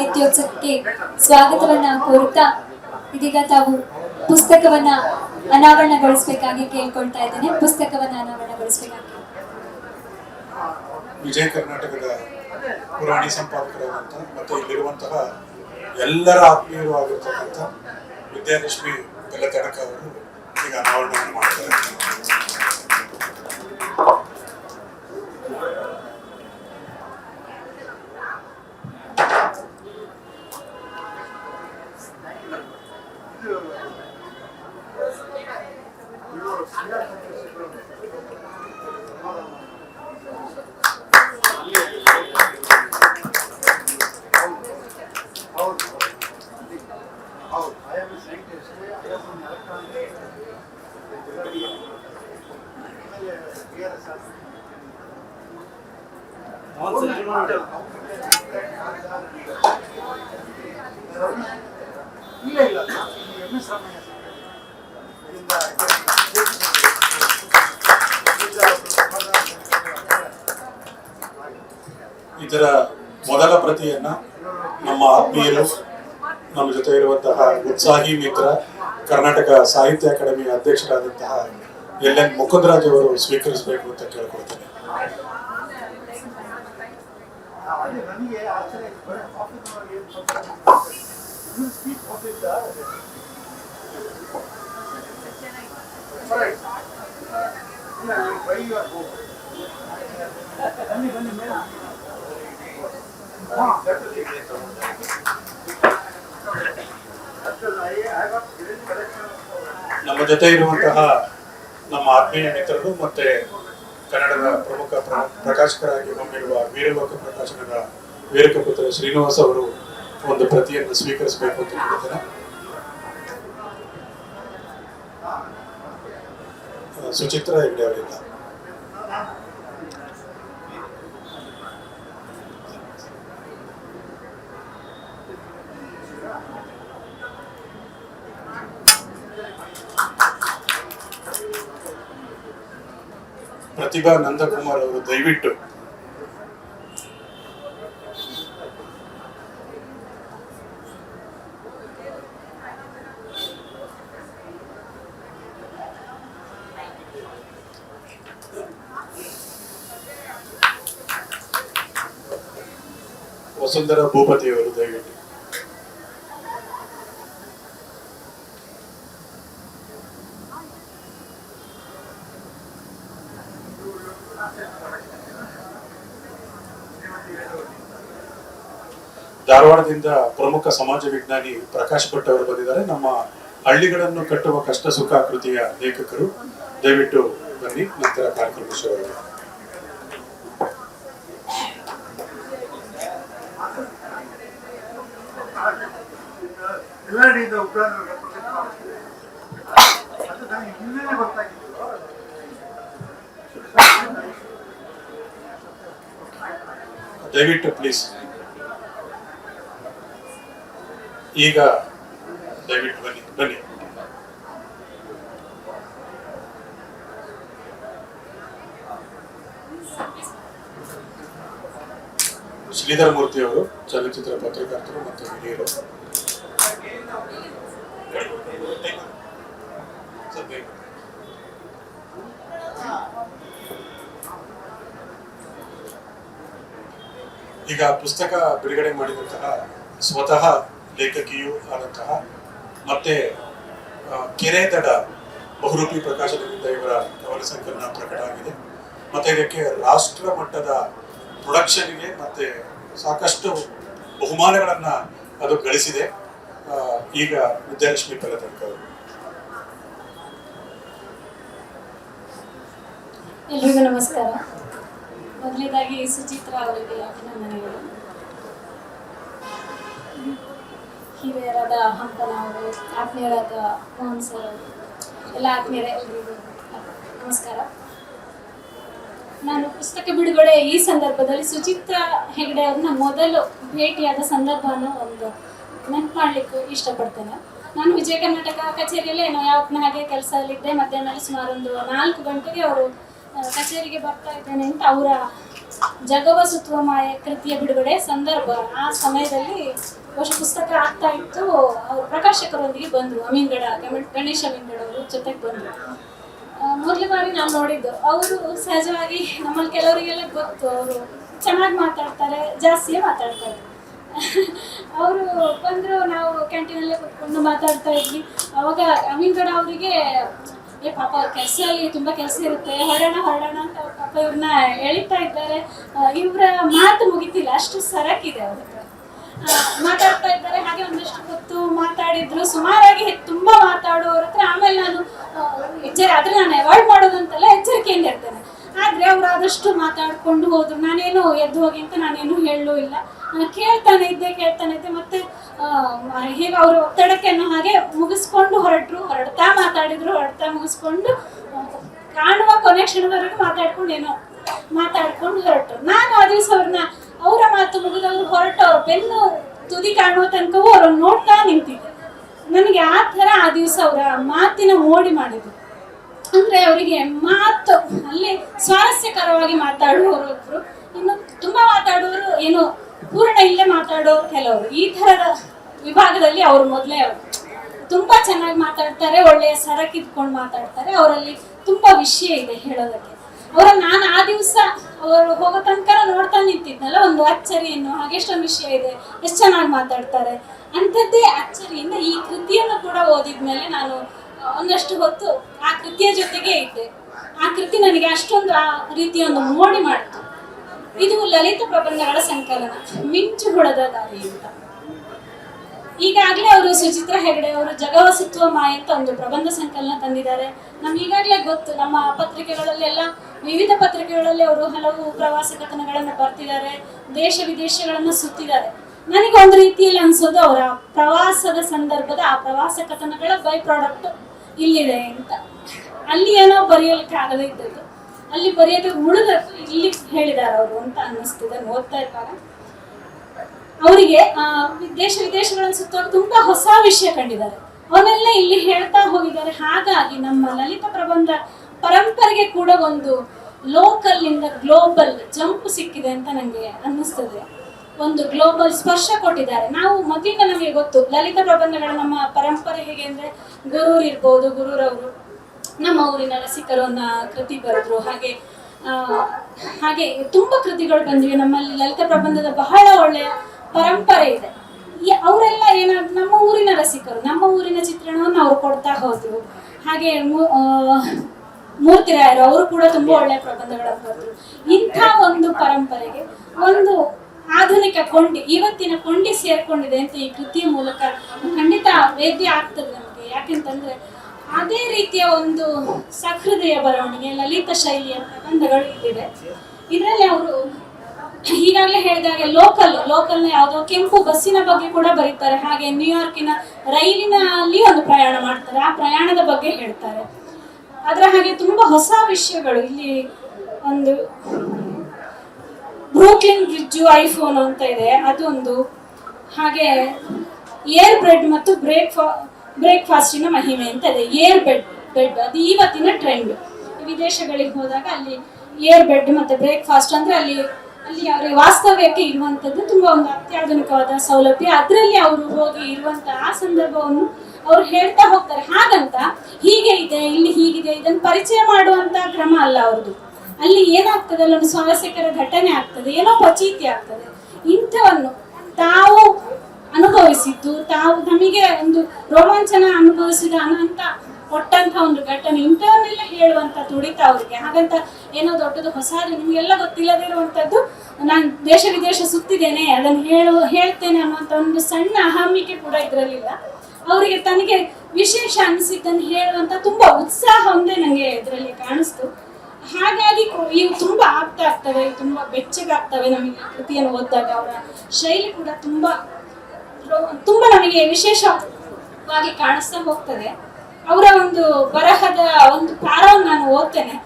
ಸಾಹಿತ್ಯೋತ್ಸವಕ್ಕೆ ಸ್ವಾಗತವನ್ನ ಕೋರುತ್ತಾ ಇದೀಗ ತಾವು ಪುಸ್ತಕವನ್ನ ಅನಾವರಣಗೊಳಿಸಬೇಕಾಗಿ ಕೇಳ್ಕೊಳ್ತಾ ಇದ್ದೇನೆ. ಪುಸ್ತಕವನ್ನ ಅನಾವರಣಗೊಳಿಸಬೇಕಾಗಿ. ವಿಜಯ ಕರ್ನಾಟಕದ ಪುರಾಣಿ ಸಂಪಾದಕರಾದಂಥ ಮತ್ತು ಇಲ್ಲಿರುವಂತಹ ಎಲ್ಲರ ಆತ್ಮೀಯರು ಆಗಿರ್ತಕ್ಕಂಥ ವಿದ್ಯಾಲಕ್ಷ್ಮಿ ಬೆಲ್ಲತಡಕ ಅವರು ಈಗ ಅನಾವರಣವನ್ನು ಮಾಡ್ತಾರೆ. ಇದರ ಮೊದಲ ಪ್ರತಿಯನ್ನ ನಮ್ಮ ಆತ್ಮೀಯರು ನಮ್ಮ ಜೊತೆ ಇರುವಂತಹ ಉತ್ಸಾಹಿ ಮಿತ್ರ ಕರ್ನಾಟಕ ಸಾಹಿತ್ಯ ಅಕಾಡೆಮಿ ಅಧ್ಯಕ್ಷರಾದಂತಹ ಎಲ್ ಎನ್ ಮುಕುಂದರಾಜ್ ಅವರು ಸ್ವೀಕರಿಸಬೇಕು ಅಂತ ಕೇಳ್ಕೊಳ್ತೇನೆ ನಮ್ಮ ಜೊತೆ ಇರುವಂತಹ ನಮ್ಮ ಆತ್ಮೀಯ ಮಿತ್ರರು ಮತ್ತೆ ಕನ್ನಡದ ಪ್ರಮುಖ ಪ್ರ- ಪ್ರಕಾಶಕರಾಗಿ ಹೊಮ್ಮಿರುವ ವೀರಲೋಕ ಪ್ರಕಾಶನದ ವೀರಕಪುತ್ರ ಶ್ರೀನಿವಾಸ್ ಅವರು ಒಂದು ಪ್ರತಿಯನ್ನು ಸ್ವೀಕರಿಸಬೇಕು ಅಂತ ಕೇಳಿದ್ದೇನೆ ಆ, ಸುಚಿತ್ರ ಹೆಗ್ಡೆ ಅವರಿಂದ ಪ್ರತಿಭಾ ನಂದಕುಮಾರ್ ಅವರು ದಯವಿಟ್ಟು. ವಸುಂಧರಾ ಭೂಪತಿ ಅವರು ದಯವಿಟ್ಟು. ಧಾರವಾಡದಿಂದ ಪ್ರಮುಖ ಸಮಾಜ ವಿಜ್ಞಾನಿ ಪ್ರಕಾಶ್ ಭಟ್ ಅವರು ಬಂದಿದ್ದಾರೆ. ನಮ್ಮ ಹಳ್ಳಿಗಳನ್ನು ಕಟ್ಟುವ ಕಷ್ಟ ಸುಖ ಕೃತಿಯ ಲೇಖಕರು, ದಯವಿಟ್ಟು ಬನ್ನಿ, ನಂತರ ಕಾರ್ಯಕ್ರಮ ಶುರುವಾಗಿದೆ ದಯವಿಟ್ಟು ರೀತಿಯ ಉಗ್ರರನ್ನು represent ಮಾಡ್ತಿದೆ. ಅದು ನನಗೆ ಹಿಂದೆನೇ ಗೊತ್ತಾಗಿತ್ತು ದಯವಿಟ್ಟು ಪ್ಲೀಸ್ ಈಗ ದಯವಿಟ್ಟು ಬನ್ನಿ ಬನ್ನಿ. ಶ್ರೀಧರ ಮೂರ್ತಿ ಅವರು, ಚಲನಚಿತ್ರ ಪತ್ರಕರ್ತರು ಮತ್ತು ಹಿರಿಯರು. ಈಗ ಪುಸ್ತಕ ಬಿಡುಗಡೆ ಮಾಡಿದಂತಹ ಸ್ವತಃ ಲೇಖಕಿಯೂ ಆದಂತಹ ಮತ್ತೆ ಕೆರೆ ದಡ ಬಹುರೂಪಿ ಪ್ರಕಾಶನದಿಂದ ಇವರ ಕವನ ಸಂಕಲನ ಪ್ರಕಟ ಆಗಿದೆ. ಮತ್ತೆ ಇದಕ್ಕೆ ರಾಷ್ಟ್ರ ಮಟ್ಟದ ಪ್ರೊಡಕ್ಷನ್ಗೆ ಮತ್ತೆ ಸಾಕಷ್ಟು ಬಹುಮಾನಗಳನ್ನ ಅದು ಗಳಿಸಿದೆ. ಈಗ ವಿದ್ಯಾಲಕ್ಷ್ಮಿ ಪೆಲತನಕ ಎಲ್ರಿಗೂ ನಮಸ್ಕಾರ. ಮೊದಲನೇದಾಗಿ ಸುಚಿತ್ರ ಅವರಿಗೆ ಅಭಿನಂದನೆಗಳು. ಹಿರಿಯರಾದ ಹಂಪನ ಅವರು, ಆತ್ಮೀಯರಾದ ಮೋಹನ್ ಸರ್ ಎಲ್ಲ ಆತ್ಮೀಯರ ಎಲ್ರಿಗೂ ನಮಸ್ಕಾರ. ನಾನು ಪುಸ್ತಕ ಬಿಡುಗಡೆ ಈ ಸಂದರ್ಭದಲ್ಲಿ ಸುಚಿತ್ರ ಹೆಗಡೆ ಅವ್ರನ್ನ ಮೊದಲು ಭೇಟಿಯಾದ ಸಂದರ್ಭವನ್ನು ಒಂದು ನೆನಪು ಮಾಡಲಿಕ್ಕೂ ಇಷ್ಟಪಡ್ತೇನೆ. ನಾನು ವಿಜಯ ಕರ್ನಾಟಕ ಕಚೇರಿಯಲ್ಲಿ ಏನೋ ಯಾವತ್ತಿನ ಹಾಗೆ ಕೆಲಸದಲ್ಲಿದ್ದೆ ಮಧ್ಯಾಹ್ನ ಸುಮಾರು ಒಂದು ನಾಲ್ಕು ಗಂಟೆಗೆ ಅವರು ಕಚೇರಿಗೆ ಬರ್ತಾ ಇದ್ದೇನೆ ಅಂತ ಅವರ ಜಗವ ಮಾಯ ಕೃತಿಯ ಬಿಡುಗಡೆ ಸಂದರ್ಭ. ಆ ಸಮಯದಲ್ಲಿ ಹೊಸ ಪುಸ್ತಕ ಆಗ್ತಾ ಇತ್ತು. ಅವರು ಪ್ರಕಾಶಕರೊಂದಿಗೆ ಬಂದರು ಅಮೀನ್ಗಡ ಗಣೇಶ ಅಮೀನ್ಗಡ ಅವರು ಜೊತೆಗೆ ಬಂದರು ಮೊದಲ ಬಾರಿ ನಾನು ನೋಡಿದ್ದು. ಅವರು ಸಹಜವಾಗಿ ನಮ್ಮಲ್ಲಿ ಕೆಲವರಿಗೆಲ್ಲ ಗೊತ್ತು. ಅವರು ಚೆನ್ನಾಗಿ ಮಾತಾಡ್ತಾರೆ, ಜಾಸ್ತಿಯೇ ಮಾತಾಡ್ತಾರೆ. ಅವರು ಬಂದರು, ನಾವು ಕ್ಯಾಂಟೀನಲ್ಲೇ ಕುತ್ಕೊಂಡು ಮಾತಾಡ್ತಾ ಇದ್ವಿ. ಅವಾಗ ಅಮೀನ್ಗಡ ಅವರಿಗೆ ಏ, ಪಾಪ ಅವ್ರ ತುಂಬ ಕೆಲಸ ಇರುತ್ತೆ. ಹೊರಡೋಣ ಹೊರಡೋಣ ಅಂತ ಅವ್ರ ಪಾಪ ಇವ್ರನ್ನ ಎಳಿತಾ ಇದ್ದಾರೆ. ಇವರ ಮಾತು ಮುಗಿತಿಲ್ಲ. ಅಷ್ಟು ಸರಕಿದೆ ಅವ್ರ ಮಾತಾಡ್ತಾ ಇದ್ದಾರೆ. ಹಾಗೆ ಒಂದಷ್ಟು ಹೊತ್ತು ಮಾತಾಡಿದ್ರು. ಸುಮಾರಾಗಿ ತುಂಬಾ ಮಾತಾಡೋರ ಹತ್ರ ಆಮೇಲೆ ನಾನು ಎಚ್ಚರಿ ಆದ್ರೆ ನಾನು ಅವಾಯ್ಡ್ ಮಾಡೋದಂತೆಲ್ಲ ಎಚ್ಚರಿಕೆಯಿಂದ ಇರ್ತೇನೆ ಆದ್ರೆ ಅವ್ರು ಆದಷ್ಟು ಮಾತಾಡ್ಕೊಂಡು ಹೋದ್ರು. ನಾನೇನು ಎದ್ದು ಹೋಗಿ ಅಂತ ನಾನೇನು ಹೇಳಲೂ ಇಲ್ಲ. ಕೇಳ್ತಾನೆ ಇದ್ದೆ ಕೇಳ್ತಾನೆ ಇದ್ದೆ. ಮತ್ತೆ ಹೇಗೆ ಅವರು ಒತ್ತಡಕ್ಕೆ ಅನ್ನೋ ಹಾಗೆ ಮುಗಿಸ್ಕೊಂಡು ಹೊರಟ್ರು, ಹೊರಡ್ತಾ ಮಾತಾಡಿದ್ರು, ಹೊರಡ್ತಾ ಮುಗಿಸ್ಕೊಂಡು, ಕಾಣುವ ಕೊನೆ ಕ್ಷಣದವರೆಗೂ ಮಾತಾಡ್ಕೊಂಡು ಏನೋ ಮಾತಾಡ್ಕೊಂಡು ಹೊರಟರು. ನಾನು ಆ ದಿವಸ ಅವ್ರನ್ನ, ಅವರ ಮಾತು ಮುಗಿದವರು ಹೊರಟವ್ರು ಬೆನ್ನು ತುದಿ ಕಾಣುವ ತನಕವೂ ಅವ್ರನ್ನ ನೋಡ್ತಾ ನಿಂತಿದ್ದೆ. ನನಗೆ ಆ ಥರ ಆ ದಿವಸ ಅವರ ಮಾತಿನ ಮೋಡಿ ಮಾಡಿದ್ರು. ಅಂದರೆ ಅವರಿಗೆ ಮಾತು, ಅಲ್ಲಿ ಸ್ವಾರಸ್ಯಕರವಾಗಿ ಮಾತಾಡುವವರು ಇನ್ನು ತುಂಬ ಮಾತಾಡುವವರು ಏನು ಮಾತಾಡೋರು ಕೆಲವರು. ಈ ಥರದ ವಿಭಾಗದಲ್ಲಿ ಅವರು ಮೊದಲೇ ಅವರು ತುಂಬಾ ಚೆನ್ನಾಗಿ ಮಾತಾಡ್ತಾರೆ, ಒಳ್ಳೆಯ ಸರಕಿದ್ಕೊಂಡು ಮಾತಾಡ್ತಾರೆ, ಅವರಲ್ಲಿ ತುಂಬಾ ವಿಷಯ ಇದೆ ಹೇಳೋದಕ್ಕೆ. ಅವರ ನಾನು ಆ ದಿವಸ ಅವರು ಹೋಗೋ ತನಕ ನೋಡ್ತಾ ನಿಂತಿದ್ನಲ್ಲ, ಒಂದು ಅಚ್ಚರಿಯನ್ನು, ಹಾಗೆ ಎಷ್ಟೊಂದು ವಿಷಯ ಇದೆ, ಎಷ್ಟು ಚೆನ್ನಾಗಿ ಮಾತಾಡ್ತಾರೆ, ಅಂಥದ್ದೇ ಅಚ್ಚರಿಯಿಂದ ಈ ಕೃತಿಯನ್ನು ಕೂಡ ಓದಿದ್ಮೇಲೆ ನಾನು ಒಂದಷ್ಟು ಹೊತ್ತು ಆ ಕೃತಿಯ ಜೊತೆಗೆ ಇದ್ದೆ. ಆ ಕೃತಿ ನನಗೆ ಅಷ್ಟೊಂದು ಆ ರೀತಿಯ ಒಂದು ಮೋಡಿ ಮಾಡಿತು. ಇದು ಲಲಿತ ಪ್ರಬಂಧಗಳ ಸಂಕಲನ, ಮಿಂಚು ಹುಳದ ದಾರಿ ಅಂತ. ಈಗಾಗಲೇ ಅವರು ಸುಚಿತ್ರ ಹೆಗಡೆ, ಅವರು ಜಗವಸತ್ವ ಮಾಯ ಅಂತ ಒಂದು ಪ್ರಬಂಧ ಸಂಕಲನ ತಂದಿದ್ದಾರೆ. ನಮ್ಗೆ ಈಗಾಗಲೇ ಗೊತ್ತು, ನಮ್ಮ ಪತ್ರಿಕೆಗಳಲ್ಲೆಲ್ಲ, ವಿವಿಧ ಪತ್ರಿಕೆಗಳಲ್ಲಿ ಅವರು ಹಲವು ಪ್ರವಾಸ ಕಥನಗಳನ್ನು ಬರ್ತಿದ್ದಾರೆ, ದೇಶ ವಿದೇಶಗಳನ್ನು ಸುತ್ತಿದ್ದಾರೆ. ನನಗೆ ಒಂದು ರೀತಿಯಲ್ಲಿ ಅನ್ಸೋದು, ಅವರ ಪ್ರವಾಸದ ಸಂದರ್ಭದ ಆ ಪ್ರವಾಸ ಕಥನಗಳ ಬೈ ಪ್ರಾಡಕ್ಟ್ ಇಲ್ಲಿದೆ ಅಂತ. ಅಲ್ಲಿ ಏನೋ ಬರೆಯಲಿಕ್ಕೆ ಆಗದೇ ಇದ್ದದ್ದು. ಅಲ್ಲಿ ಬರೆಯೋದು ಉಳಿದದ್ದು ಇಲ್ಲಿ ಹೇಳಿದಾರೆ ಅವರು ಅಂತ ಅನ್ನಿಸ್ತಿದೆ ಓದ್ತಾ ಇರುವಾಗ ಅವರಿಗೆ ದೇಶ ವಿದೇಶಗಳನ್ನು ಸುತ್ತುವಾಗ ತುಂಬಾ ಹೊಸ ವಿಷಯ ಕಂಡಿದ್ದಾರೆ. ಅವನ್ನೆಲ್ಲ ಇಲ್ಲಿ ಹೇಳ್ತಾ ಹೋಗಿದ್ದಾರೆ. ಹಾಗಾಗಿ ನಮ್ಮ ಲಲಿತ ಪ್ರಬಂಧ ಪರಂಪರೆಗೆ ಕೂಡ ಒಂದು ಲೋಕಲ್ ಇಂದ ಗ್ಲೋಬಲ್ ಜಂಪ್ ಸಿಕ್ಕಿದೆ ಅಂತ ನನಗೆ ಅನ್ನಿಸ್ತದೆ. ಒಂದು ಗ್ಲೋಬಲ್ ಸ್ಪರ್ಶ ಕೊಟ್ಟಿದ್ದಾರೆ. ನಾವು ಮೊದಲಿಂದ ನಮಗೆ ಗೊತ್ತು, ಲಲಿತ ಪ್ರಬಂಧಗಳ ನಮ್ಮ ಪರಂಪರೆ ಹೇಗೆ ಅಂದ್ರೆ, ಗುರೂರ್ ಇರ್ಬೋದು, ಗುರೂರವರು. ನಮ್ಮ ಊರಿನ ರಸಿಕರು ಅನ್ನೋ ಕೃತಿ ಬರೆದ್ರು. ಹಾಗೆ ಹಾಗೆ ತುಂಬಾ ಕೃತಿಗಳು ಬಂದಿವೆ. ನಮ್ಮಲ್ಲಿ ಲಲಿತ ಪ್ರಬಂಧದ ಬಹಳ ಒಳ್ಳೆಯ ಪರಂಪರೆ ಇದೆ. ಅವರೆಲ್ಲ ಏನ, ನಮ್ಮ ಊರಿನ ರಸಿಕರು, ನಮ್ಮ ಊರಿನ ಚಿತ್ರಣವನ್ನು ಅವ್ರು ಕೊಡ್ತಾ ಹೋದ್ರು. ಹಾಗೆ ಮೂರ್ತಿ ರಾಯರು ಅವರು ಕೂಡ ತುಂಬಾ ಒಳ್ಳೆಯ ಪ್ರಬಂಧಗಳನ್ನು ಬರೆದ್ರು ಇಂಥ ಒಂದು ಪರಂಪರೆಗೆ ಒಂದು ಆಧುನಿಕ ಕೊಂಡಿ ಇವತ್ತಿನ ಕೊಂಡಿ ಸೇರ್ಕೊಂಡಿದೆ ಅಂತ ಈ ಕೃತಿಯ ಮೂಲಕ ಖಂಡಿತ ವೇದ್ಯ ಆಗ್ತದೆ ನಮಗೆ. ಯಾಕೆಂತಂದ್ರೆ ಅದೇ ರೀತಿಯ ಒಂದು ಸಹೃದಯ ಬರವಣಿಗೆ, ಲಲಿತ ಶೈಲಿಯ ಪ್ರಬಂಧಗಳು ಇಲ್ಲಿದೆ. ಇದರಲ್ಲಿ ಅವರು ಈಗಾಗಲೇ ಹೇಳಿದಾಗೆ ಲೋಕಲ್ ಲೋಕಲ್ನ ಯಾವುದೋ ಕೆಂಪು ಬಸ್ಸಿನ ಬಗ್ಗೆ ಕೂಡ ಬರೀತಾರೆ. ಹಾಗೆ ನ್ಯೂಯಾರ್ಕಿನ ರೈಲಿನಲ್ಲಿ ಒಂದು ಪ್ರಯಾಣ ಮಾಡ್ತಾರೆ. ಆ ಪ್ರಯಾಣದ ಬಗ್ಗೆ ಹೇಳ್ತಾರೆ. ಅದರ ಹಾಗೆ ತುಂಬಾ ಹೊಸ ವಿಷಯಗಳು. ಇಲ್ಲಿ ಒಂದು ಬ್ರೂಕ್ಲಿನ್ ಬ್ರಿಡ್ಜು ಐಫೋನ್ ಅಂತ ಇದೆ. ಅದೊಂದು. ಹಾಗೆ ಏರ್ ಬ್ರೆಡ್ ಮತ್ತು ಬ್ರೇಕ್ ಬ್ರೇಕ್ಫಾಸ್ಟಿನ ಮಹಿಮೆ ಅಂತ ಇದೆ ಏರ್ ಬೆಡ್ ಬೆಡ್, ಅದು ಇವತ್ತಿನ ಟ್ರೆಂಡ್ ವಿದೇಶಗಳಿಗೆ ಹೋದಾಗ ಅಲ್ಲಿ ಏರ್ ಬೆಡ್ ಮತ್ತೆ ಬ್ರೇಕ್ಫಾಸ್ಟ್ ಅಂದ್ರೆ ಅಲ್ಲಿ ಅಲ್ಲಿ ಅವರಿಗೆ ವಾಸ್ತವ್ಯಕ್ಕೆ ಇರುವಂತದ್ದು ತುಂಬಾ ಒಂದು ಅತ್ಯಾಧುನಿಕವಾದ ಸೌಲಭ್ಯ. ಅದರಲ್ಲಿ ಅವರು ಹೋಗಿ ಇರುವಂತ ಆ ಸಂದರ್ಭವನ್ನು ಅವ್ರು ಹೇಳ್ತಾ ಹೋಗ್ತಾರೆ. ಹಾಗಂತ ಹೀಗೆ ಇದೆ, ಇಲ್ಲಿ ಹೀಗಿದೆ, ಇದನ್ನು ಪರಿಚಯ ಮಾಡುವಂತ ಕ್ರಮ ಅಲ್ಲ ಅವ್ರದ್ದು. ಅಲ್ಲಿ ಏನಾಗ್ತದೆ? ಅಲ್ಲೊಂದು ಸ್ವಾರಸ್ಯಕರ ಘಟನೆ ಆಗ್ತದೆ, ಏನೋ ಪ್ರಚೀತಿ ಆಗ್ತದೆ. ಇಂಥವನ್ನು ತಾವು ಅನುಭವಿಸಿದ್ದು. ತಾವು ನಮಗೆ ಒಂದು ರೋಮಾಂಚನ ಅನುಭವಿಸಿದ ಅನಂತ ಕೊಟ್ಟಂತ ಒಂದು ಘಟನೆ. ಇಂಥವನ್ನೆಲ್ಲ ಹೇಳುವಂತ ತುಡಿತ ಅವರಿಗೆ. ಹಾಗಂತ ಏನೋ ದೊಡ್ಡದು ಹೊಸದು ನಿಮಗೆಲ್ಲ ಗೊತ್ತಿಲ್ಲದೆ ಇರುವಂತದ್ದು ನಾನು ದೇಶ ವಿದೇಶ ಸುತ್ತಿದ್ದೇನೆ, ಅದನ್ನು ಹೇಳು, ಹೇಳ್ತೇನೆ ಅನ್ನುವಂಥ ಒಂದು ಸಣ್ಣ ಅಹಮಿಕೆ ಕೂಡ ಇದರಲ್ಲಿಲ್ಲ. ಅವರಿಗೆ ತನಗೆ ವಿಶೇಷ ಅನಿಸಿದ್ದನ್ನು ಹೇಳುವಂತ ತುಂಬಾ ಉತ್ಸಾಹ ಒಂದೇ ನನಗೆ ಇದರಲ್ಲಿ ಕಾಣಿಸ್ತು. ಹಾಗಾಗಿ ಇವು ತುಂಬಾ ಆಗ್ತಾ ಆಗ್ತವೆ, ತುಂಬಾ ಬೆಚ್ಚಗಾಗ್ತವೆ ನಮಗೆ ಕೃತಿಯನ್ನು ಓದಿದಾಗ. ಅವರ ಶೈಲಿ ಕೂಡ ತುಂಬಾ ತುಂಬಾ ನಮಗೆ ವಿಶೇಷವಾಗಿ ಕಾಣಿಸ್ತಾ ಹೋಗ್ತದೆ. ಅವರ ಒಂದು ಬರಹದ ಒಂದು ಪ್ರಾರವನ್ನು ನಾನು ಓದ್ತೇನೆ.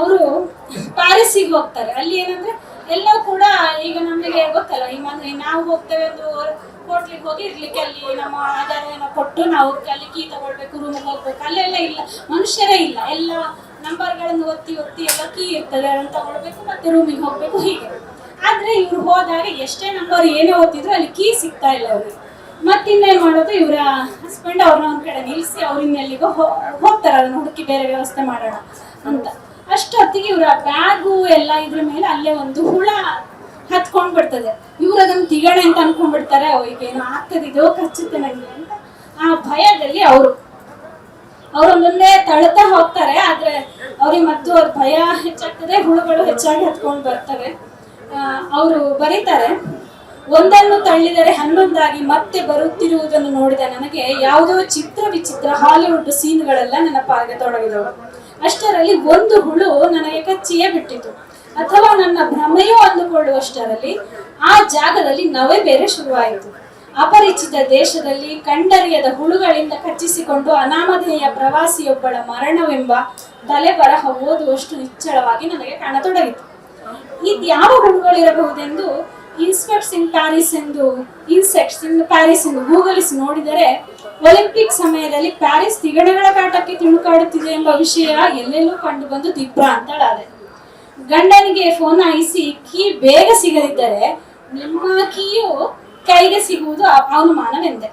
ಅವರು ಪ್ಯಾರಿಸ್ಸಿಗೆ ಹೋಗ್ತಾರೆ. ಅಲ್ಲಿ ಏನಂದ್ರೆ ಎಲ್ಲ ಕೂಡ ಈಗ ನಮಗೆ ಗೊತ್ತಲ್ಲ, ಈ ಮನೆ ನಾವು ಹೋಗ್ತೇವೆ ಒಂದು ಹೋಟ್ಲಿಗೆ ಹೋಗಿ ಇರ್ಲಿಕ್ಕೆ ಅಲ್ಲಿ ನಮ್ಮ ಆಧಾರ ಏನೋ ಕೊಟ್ಟು ನಾವು ಅಲ್ಲಿ ಕೀ ತಗೊಳ್ಬೇಕು ರೂಮಿಗೆ ಹೋಗ್ಬೇಕು. ಅಲ್ಲೆಲ್ಲ ಇಲ್ಲ. ಮನುಷ್ಯರೇ ಇಲ್ಲ. ಎಲ್ಲ ನಂಬರ್ಗಳನ್ನು ಒತ್ತಿ ಒತ್ತಿ ಎಲ್ಲ ಕೀ ಇರ್ತದೆ. ಅದನ್ನು ತಗೊಳ್ಬೇಕು ಮತ್ತೆ ರೂಮಿಗೆ ಹೋಗ್ಬೇಕು ಹೀಗೆ. ಆದ್ರೆ ಇವ್ರು ಹೋದಾಗ ಎಷ್ಟೇ ನಂಬರ್ ಏನೇ ಓದ್ತಿದ್ರು ಅಲ್ಲಿ ಕೀ ಸಿಗ್ತಾ ಇಲ್ಲ ಅವ್ರಿಗೆ. ಮತ್ತಿನ್ನೇನ್ ಮಾಡೋದು, ಇವರ ಹಸ್ಬೆಂಡ್ ಅವ್ರನ್ನ ಒಂದ್ ಕಡೆ ನಿಲ್ಸಿ ಅವ್ರಿನ್ನೆಲ್ಲಿಗೋ ಹೋಗ್ತಾರ ಅದನ್ನ ಹುಡುಕಿ ಬೇರೆ ವ್ಯವಸ್ಥೆ ಮಾಡೋಣ ಅಂತ. ಅಷ್ಟೊತ್ತಿಗೆ ಇವರ ಬ್ಯಾಗು ಎಲ್ಲ ಇದ್ರ ಮೇಲೆ ಅಲ್ಲೇ ಒಂದು ಹುಳ ಹತ್ಕೊಂಡ್ ಬಿಡ್ತದೆ. ಇವ್ರು ಅದನ್ನ ತಿಗಣೆ ಅಂತ ಅನ್ಕೊಂಡ್ಬಿಡ್ತಾರೆ ಅವ್ರಿಗೆ ಏನೋ ಆಗ್ತದಿದೋ ಕಚ್ಚುತ್ತೆ ನಂಗೆ ಅಂತ. ಆ ಭಯದಲ್ಲಿ ಅವರು. ಅವರೊಂದೊಂದೇ ತಳ್ತಾ ಹೋಗ್ತಾರೆ, ಆದ್ರೆ ಅವ್ರಿಗೆ ಮತ್ತು ಅವ್ರ ಭಯ ಹೆಚ್ಚಾಗ್ತದೆ, ಹುಳುಗಳು ಹೆಚ್ಚಾಗಿ ಹತ್ಕೊಂಡು ಬರ್ತವೆ. ಅವರು ಬರೀತಾರೆ. ಒಂದನ್ನು ತಳ್ಳಿದರೆ ಹನ್ನೊಂದಾಗಿ ಮತ್ತೆ ಬರುತ್ತಿರುವುದನ್ನು ನೋಡಿದ ನನಗೆ ಯಾವುದೋ ಚಿತ್ರ ವಿಚಿತ್ರ ಹಾಲಿವುಡ್ ಸೀನ್ಗಳೆಲ್ಲ ನೆನಪಾಗತೊಡಗಿದವು ಅಷ್ಟರಲ್ಲಿ ಒಂದು ಹುಳು ನನಗೆ ಕಚ್ಚಿಯೇ ಬಿಟ್ಟಿತು. ಅಥವಾ ನನ್ನ ಭ್ರಮೆಯೂ ಅಂದುಕೊಳ್ಳುವಷ್ಟರಲ್ಲಿ ಆ ಜಾಗದಲ್ಲಿ ನವೆ ಬೇರೆ ಶುರುವಾಯಿತು. ಅಪರಿಚಿತ ದೇಶದಲ್ಲಿ ಕಂಡರಿಯದ ಹುಳುಗಳಿಂದ ಕಚ್ಚಿಸಿಕೊಂಡು ಅನಾಮಧೇಯ ಪ್ರವಾಸಿಯೊಬ್ಬಳ ಮರಣವೆಂಬ ತಲೆ ಬರಹ ಓದುವಷ್ಟು ನಿಚ್ಚಳವಾಗಿ ನನಗೆ ಕಾಣತೊಡಗಿತು. ಇದು ಯಾವ ಹುಳುಗಳಿರಬಹುದೆಂದು ಇನ್ಸ್ಪೆಕ್ಟ್ಸ್ ಇನ್ ಪ್ಯಾರಿಸ್ ಎಂದು ಇನ್ಸೆಕ್ಟ್ಸ್ ಇನ್ ಪ್ಯಾರಿಸ್ ಎಂದು ಗೂಗಲಿಸಿ ನೋಡಿದರೆ, ಒಲಿಂಪಿಕ್ ಸಮಯದಲ್ಲಿ ಪ್ಯಾರಿಸ್ ತಿಗಡೆಗಳ ಕಾಟಕ್ಕೆ ತಿಣುಕಾಡುತ್ತಿದೆ ಎಂಬ ವಿಷಯ ಎಲ್ಲೆಲ್ಲೂ ಕಂಡು ಬಂದು ದಿಗ್ಭ್ರಾಂತಳಾದೆ ಗಂಡನಿಗೆ ಫೋನ್ ಹಾಯಿಸಿ, ಕೀ ಬೇಗ ಸಿಗದಿದ್ದರೆ ನಿಮ್ಮ ಕೀಯು ಕೈಗೆ ಸಿಗುವುದು ಅವಮಾನವೆಂದೆ.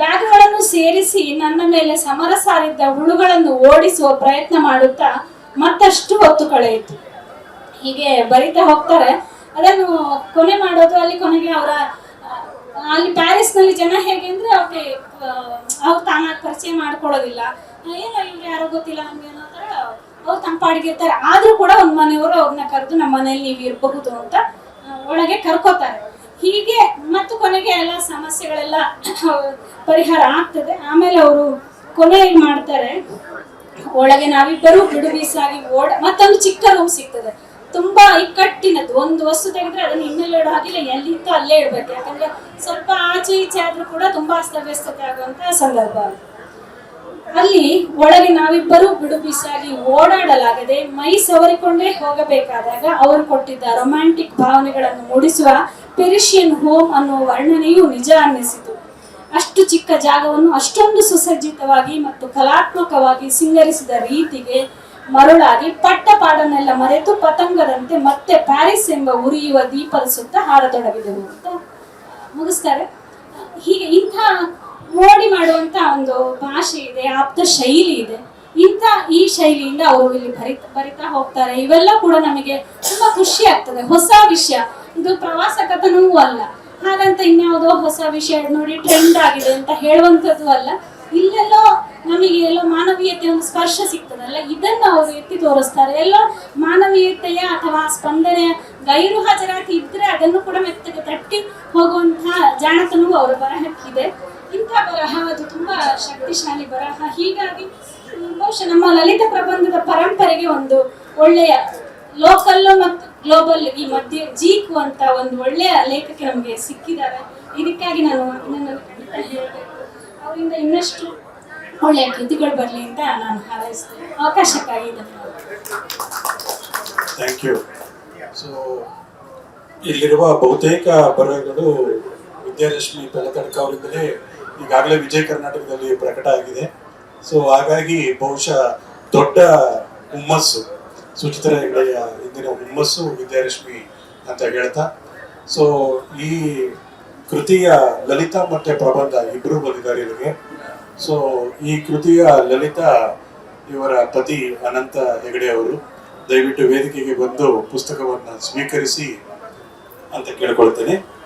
ಬ್ಯಾಗ್ಗಳನ್ನು ಸೇರಿಸಿ ನನ್ನ ಮೇಲೆ ಸಮರ ಸಾರಿದ್ದ ಹುಳುಗಳನ್ನು ಓಡಿಸುವ ಪ್ರಯತ್ನ ಮಾಡುತ್ತಾ ಮತ್ತಷ್ಟು ಹೊತ್ತು ಕಳೆಯಿತು. ಹೀಗೆ ಬರಿತಾ ಹೋಗ್ತಾರೆ ಅದನ್ನು ಕೊನೆ ಮಾಡೋದು, ಅಲ್ಲಿ ಕೊನೆಗೆ ಅವರ, ಅಲ್ಲಿ ಪ್ಯಾರಿಸ್ನಲ್ಲಿ ಜನ ಹೇಗೆ ಅಂದರೆ ಅವ್ರಿಗೆ ಅವ್ರು ತಾನಾಗಿ ಪರಿಚಯ ಮಾಡ್ಕೊಳ್ಳೋದಿಲ್ಲ. ಏನೋ ಇವ್ರು ಯಾರೋ ಗೊತ್ತಿಲ್ಲ ನಮ್ಗೆ ಅನ್ನೋ ಥರ ಅವ್ರು ತಂಪಾಡಿಗೆ ಪಾಡಿಗೆ ಇರ್ತಾರೆ. ಆದರೂ ಕೂಡ ಒಂದು ಮನೆಯವರು ಅವ್ರನ್ನ ಕರೆದು ನಮ್ಮ ಮನೆಯಲ್ಲಿ ನೀವು ಇರಬಹುದು ಅಂತ ಒಳಗೆ ಕರ್ಕೋತಾರೆ. ಹೀಗೆ ಮತ್ತು ಕೊನೆಗೆ ಎಲ್ಲ ಸಮಸ್ಯೆಗಳೆಲ್ಲ ಪರಿಹಾರ ಆಗ್ತದೆ. ಆಮೇಲೆ ಅವರು ಕೊನೆ ಏನ್ ಮಾಡ್ತಾರೆ, ಒಳಗೆ ನಾವಿಬ್ಬರು ಬಿಡುಬೀಸಾಗಿ ಓಡ, ಮತ್ತೊಂದು ಚಿಕ್ಕ ರೂಮ್ ಸಿಗ್ತದೆ. ತುಂಬಾ ಇಕ್ಕಟ್ಟಿನದ್ದು. ಒಂದು ವಸ್ತು ತೆಗೆದ್ರೆ ಅದನ್ನ ಇನ್ನೆಲ್ಲ ಇಡೋ ಹಾಗಿಲ್ಲ ಎಲ್ಲಿತ್ತು ಅಲ್ಲೇ ಇಡ್ಬೇಕು. ಯಾಕಂದ್ರೆ ಸ್ವಲ್ಪ ಆಚೆ ಈಚೆ ಆದ್ರೂ ಕೂಡ ತುಂಬಾ ಅಸ್ತವ್ಯಸ್ತತೆ ಆಗುವಂತ ಸಂದರ್ಭ. ಅಲ್ಲಿ ಒಳಗೆ ನಾವಿಬ್ಬರು ಬಿಡುಬಿಸಾಗಿ ಓಡಾಡಲಾಗದೆ ಮೈ ಸವರಿಕೊಂಡೇ ಹೋಗಬೇಕಾದಾಗ ಅವರು ಕೊಟ್ಟಿದ್ದ ರೊಮ್ಯಾಂಟಿಕ್ ಭಾವನೆಗಳನ್ನು ಮೂಡಿಸುವ ಪೆರಿಷಿಯನ್ ಹೋಮ್ ಅನ್ನುವ ವರ್ಣನೆಯು ನಿಜ ಅನ್ನಿಸಿತು. ಅಷ್ಟು ಚಿಕ್ಕ ಜಾಗವನ್ನು ಅಷ್ಟೊಂದು ಸುಸಜ್ಜಿತವಾಗಿ ಮತ್ತು ಕಲಾತ್ಮಕವಾಗಿ ಸಿಂಗರಿಸಿದ ರೀತಿಗೆ ಮರುಳಾಗಿ ಪಟ್ಟ ಪಾಡನ್ನೆಲ್ಲ ಮರೆತು ಪತಂಗದಂತೆ ಮತ್ತೆ ಪ್ಯಾರಿಸ್ ಎಂಬ ಉರಿಯುವ ದೀಪದ ಸುತ್ತ ಹಾರತೊಡಗಿದೆವು ಅಂತ ಮುಗಿಸ್ತಾರೆ. ಹೀಗೆ ಇಂಥ ಮೋಡಿ ಮಾಡುವಂತ ಒಂದು ಭಾಷೆ ಇದೆ, ಆಪ್ತ ಶೈಲಿ ಇದೆ. ಇಂಥ ಈ ಶೈಲಿಯಿಂದ ಅವರು ಇಲ್ಲಿ ಬರಿತಾ ಬರಿತಾ ಹೋಗ್ತಾರೆ. ಇವೆಲ್ಲ ಕೂಡ ನಮಗೆ ತುಂಬಾ ಖುಷಿ ಆಗ್ತದೆ. ಹೊಸ ವಿಷಯ. ಇದು ಪ್ರವಾಸ ಕಥನವೂ ಅಲ್ಲ. ಹಾಗಂತ ಇನ್ಯಾವುದೋ ಹೊಸ ವಿಷಯ ನೋಡಿ ಟ್ರೆಂಡ್ ಆಗಿದೆ ಅಂತ ಹೇಳುವಂಥದ್ದು ಅಲ್ಲ. ಇಲ್ಲೆಲ್ಲೋ ನಮಗೆ ಎಲ್ಲೋ ಮಾನವೀಯತೆ ಒಂದು ಸ್ಪರ್ಶ ಸಿಗ್ತದಲ್ಲ ಇದನ್ನು ಅವರು ಎತ್ತಿ ತೋರಿಸ್ತಾರೆ. ಎಲ್ಲ ಮಾನವೀಯತೆಯ ಅಥವಾ ಸ್ಪಂದನೆಯ ಗೈರು ಹಾಜರಾತಿ ಇದ್ರೆ ಅದನ್ನು ಕೂಡ ಮೆತ್ತಗೆ ತಟ್ಟಿ ಹೋಗುವಂತಹ ಜಾಣತನವು ಅವರ ಬರಹಕ್ಕಿದೆ. ಇಂಥ ಬರಹ ಅದು ತುಂಬಾ ಶಕ್ತಿಶಾಲಿ ಬರಹ. ಹೀಗಾಗಿ ಬಹುಶಃ ನಮ್ಮ ಲಲಿತ ಪ್ರಬಂಧದ ಪರಂಪರೆಗೆ ಒಂದು ಒಳ್ಳೆಯ ಲೋಕಲ್ ಮತ್ತು ಗ್ಲೋಬಲ್ ಈ ಮಧ್ಯೆ ಜೀಕು ಅಂತ ಒಂದು ಒಳ್ಳೆಯ ಲೇಖಕಿ ನಮಗೆ ಸಿಕ್ಕಿದ್ದಾರೆ. ಇದಕ್ಕಾಗಿ ನಾನು ಅವರಿಂದ ಇನ್ನಷ್ಟು ಒಳ್ಳೆಯ ಕೃತಿಗಳು ಬರಲಿ ಅಂತ ನಾನು ಹಾರೈಸ್ತೇನೆ. ಅವಕಾಶಕ್ಕಾಗಿ ಥ್ಯಾಂಕ್ ಯು ಸೊ ಇಲ್ಲಿರುವ ಬಹುತೇಕ ಬರಹಗಳು ವಿದ್ಯಾಲಕ್ಷ್ಮಿ ಬೆಳತಡ್ಕ ಅವರಿಂದಲೇ ಈಗಾಗಲೇ ವಿಜಯ ಕರ್ನಾಟಕದಲ್ಲಿ ಪ್ರಕಟ ಆಗಿದೆ. ಸೊ ಹಾಗಾಗಿ ಬಹುಶಃ ದೊಡ್ಡ ಹುಮ್ಮಸ್ಸು, ಸುಚಿತ್ರ ಹೆಗಡೆಯ ಇಂದಿನ ಹುಮ್ಮಸ್ಸು ವಿದ್ಯಾಲಕ್ಷ್ಮಿ ಅಂತ ಹೇಳ್ತಾ. ಸೊ ಈ ಕೃತಿಯ ಲಲಿತಾ ಮತ್ತೆ ಪ್ರಬಂಧ ಇಬ್ಬರು ಬಂದಿದ್ದಾರೆ ಇಲ್ಲಿಗೆ ಸೊ ಈ ಕೃತಿಯ ಲಲಿತಾ ಇವರ ಪತಿ ಅನಂತ ಹೆಗಡೆ ಅವರು ದಯವಿಟ್ಟು ವೇದಿಕೆಗೆ ಬಂದು ಪುಸ್ತಕವನ್ನು ಸ್ವೀಕರಿಸಿ ಅಂತ ಕೇಳ್ಕೊಳ್ತೇನೆ.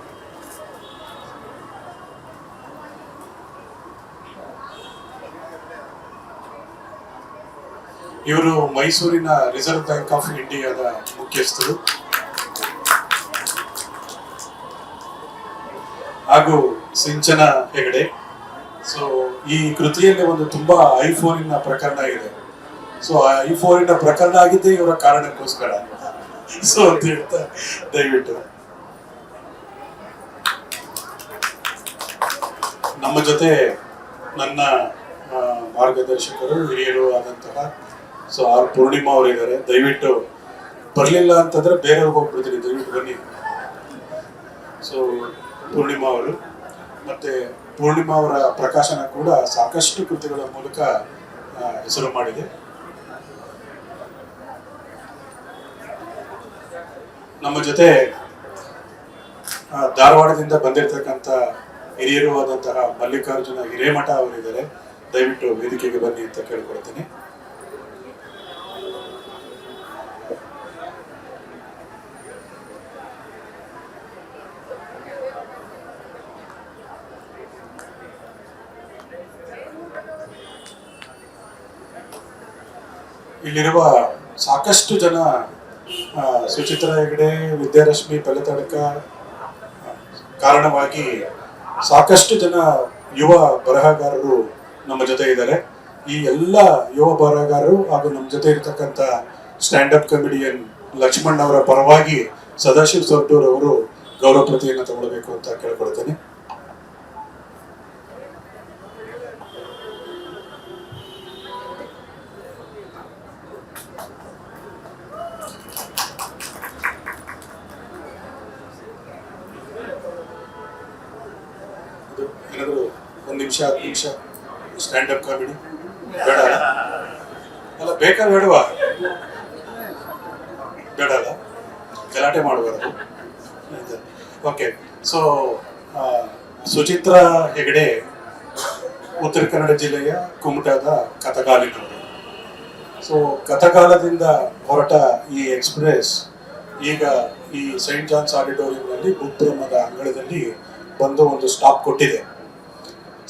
ಇವರು ಮೈಸೂರಿನ ರಿಸರ್ವ್ ಬ್ಯಾಂಕ್ ಆಫ್ ಇಂಡಿಯಾದ ಮುಖ್ಯಸ್ಥರು. ಹಾಗೂ ಸಿಂಚನ ಹೆಗಡೆ. ಸೊ ಈ ಕೃತಿಯಲ್ಲಿ ಒಂದು ತುಂಬಾ ಐಫೋನಿನ ಪ್ರಕರಣ ಇದೆ. ಸೊ ಆ ಐಫೋನಿನ ಪ್ರಕರಣ ಆಗಿದ್ದೇ ಇವರ ಕಾರಣಕ್ಕೋಸ್ಕರ. ಸೊ ಅಂತ ಹೇಳ್ತಾ ದಯವಿಟ್ಟು. ನಮ್ಮ ಜೊತೆ ನನ್ನ ಮಾರ್ಗದರ್ಶಕರು, ಹಿರಿಯರು ಆದಂತಹ, ಸೊ, ಆರ್ ಪೂರ್ಣಿಮಾ ಅವರು ಇದ್ದಾರೆ ದಯವಿಟ್ಟು ಬರಲಿಲ್ಲ ಅಂತಂದ್ರೆ ಬೇರೆಯವ್ರಿಗೆ ಹೋಗ್ಬಿಡ್ತೀನಿ. ದಯವಿಟ್ಟು ಬನ್ನಿ. ಸೊ ಪೂರ್ಣಿಮಾ ಅವರು, ಮತ್ತೆ ಪೂರ್ಣಿಮಾ ಅವರ ಪ್ರಕಾಶನ ಕೂಡ ಸಾಕಷ್ಟು ಕೃತಿಗಳ ಮೂಲಕ ಹೆಸರು ಮಾಡಿದೆ. ನಮ್ಮ ಜೊತೆ ಧಾರವಾಡದಿಂದ ಬಂದಿರತಕ್ಕಂಥ ಹಿರಿಯರು ಆದಂತಹ ಮಲ್ಲಿಕಾರ್ಜುನ ಹಿರೇಮಠ ಅವರಿದ್ದಾರೆ. ದಯವಿಟ್ಟು ವೇದಿಕೆಗೆ ಬನ್ನಿ ಅಂತ ಕೇಳ್ಕೊಳ್ತೀನಿ. ಇಲ್ಲಿರುವ ಸಾಕಷ್ಟು ಜನ ಸುಚಿತ್ರ ಹೆಗಡೆ ವಿದ್ಯಾರಶ್ಮಿ ಬೆಳತಡಕ ಆ, ಕಾರಣವಾಗಿ ಸಾಕಷ್ಟು ಜನ ಯುವ ಬರಹಗಾರರು ನಮ್ಮ ಜೊತೆ ಇದ್ದಾರೆ. ಈ ಎಲ್ಲ ಯುವ ಬರಹಗಾರರು ಹಾಗೂ ನಮ್ಮ ಜೊತೆ ಇರತಕ್ಕಂಥ ಸ್ಟ್ಯಾಂಡ್ ಅಪ್ ಕಮಿಡಿಯನ್ ಲಕ್ಷ್ಮಣ್ ಅವರ ಪರವಾಗಿ ಸದಾಶಿವ್ ಸೊಟ್ಟೂರ್ ಅವರು ಗೌರವ ಪ್ರತಿಯನ್ನು ತಗೊಳ್ಬೇಕು ಅಂತ ಕೇಳ್ಕೊಳ್ತೇನೆ ಅದು ಏನಾದ್ರು ಒಂದು ನಿಮಿಷ, ಹತ್ತು ನಿಮಿಷ ಅಪ್ ಕಾಮಿಡಿ ಬೇಡ ಅಲ್ಲ? ಬೇಕಾ ಬೇಡವಾ? ಬೇಡ ಅಲ್ಲ? ಗಲಾಟೆ ಮಾಡುವ ಓಕೆ ಸೊ ಸುಚಿತ್ರಾ ಹೆಗಡೆ ಉತ್ತರ ಕನ್ನಡ ಜಿಲ್ಲೆಯ ಕುಮಟಾದ ಕಥಕಾಲಿನವರು ಸೊ ಕಥಕಾಲದಿಂದ ಹೊರಟ ಈ ಎಕ್ಸ್ಪ್ರೆಸ್ ಈಗ ಈ ಸೈಂಟ್ ಜಾನ್ಸ್ ಆಡಿಟೋರಿಯಂನಲ್ಲಿ ಬುದ್ಧಮದ ಅಂಗಳದಲ್ಲಿ ಬಂದು ಒಂದು ಸ್ಟಾಪ್ ಕೊಟ್ಟಿದೆ.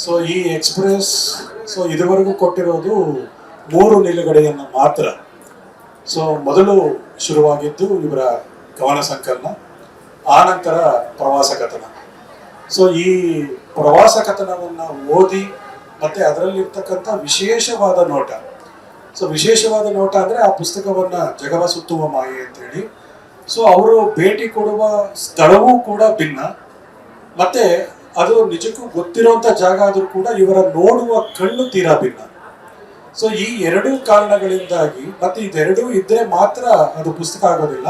ಸೊ ಈ ಎಕ್ಸ್ಪ್ರೆಸ್ ಸೊ ಇದುವರೆಗೂ ಕೊಟ್ಟಿರೋದು ಮೂರು ನಿಲುಗಡೆಯನ್ನು ಮಾತ್ರ. ಸೊ ಮೊದಲು ಶುರುವಾಗಿದ್ದು ಇವರ ಕವನ ಸಂಕಲನ, ಆ ನಂತರ ಪ್ರವಾಸ ಕಥನ. ಸೊ ಈ ಪ್ರವಾಸ ಕಥನವನ್ನು ಓದಿ ಮತ್ತೆ ಅದರಲ್ಲಿರ್ತಕ್ಕಂಥ ವಿಶೇಷವಾದ ನೋಟ. ಸೊ ವಿಶೇಷವಾದ ನೋಟ ಅಂದರೆ ಆ ಪುಸ್ತಕವನ್ನು ಜಗವ ಸುತ್ತುವ ಮಾಯೆ ಅಂತೇಳಿ. ಸೊ ಅವರು ಭೇಟಿ ಕೊಡುವ ಸ್ಥಳವೂ ಕೂಡ ಭಿನ್ನ. ಮತ್ತೆ ಅದು ನಿಜಕ್ಕೂ ಗೊತ್ತಿರುವಂತ ಜಾಗ ಆದರೂ ಕೂಡ ಇವರ ನೋಡುವ ಕಣ್ಣು ತೀರಾ ಭಿನ್ನ. ಸೊ ಈ ಎರಡೂ ಕಾರಣಗಳಿಂದಾಗಿ ಮತ್ತೆ ಇದೆರಡೂ ಇದ್ರೆ ಮಾತ್ರ ಅದು ಪುಸ್ತಕ ಆಗೋದಿಲ್ಲ.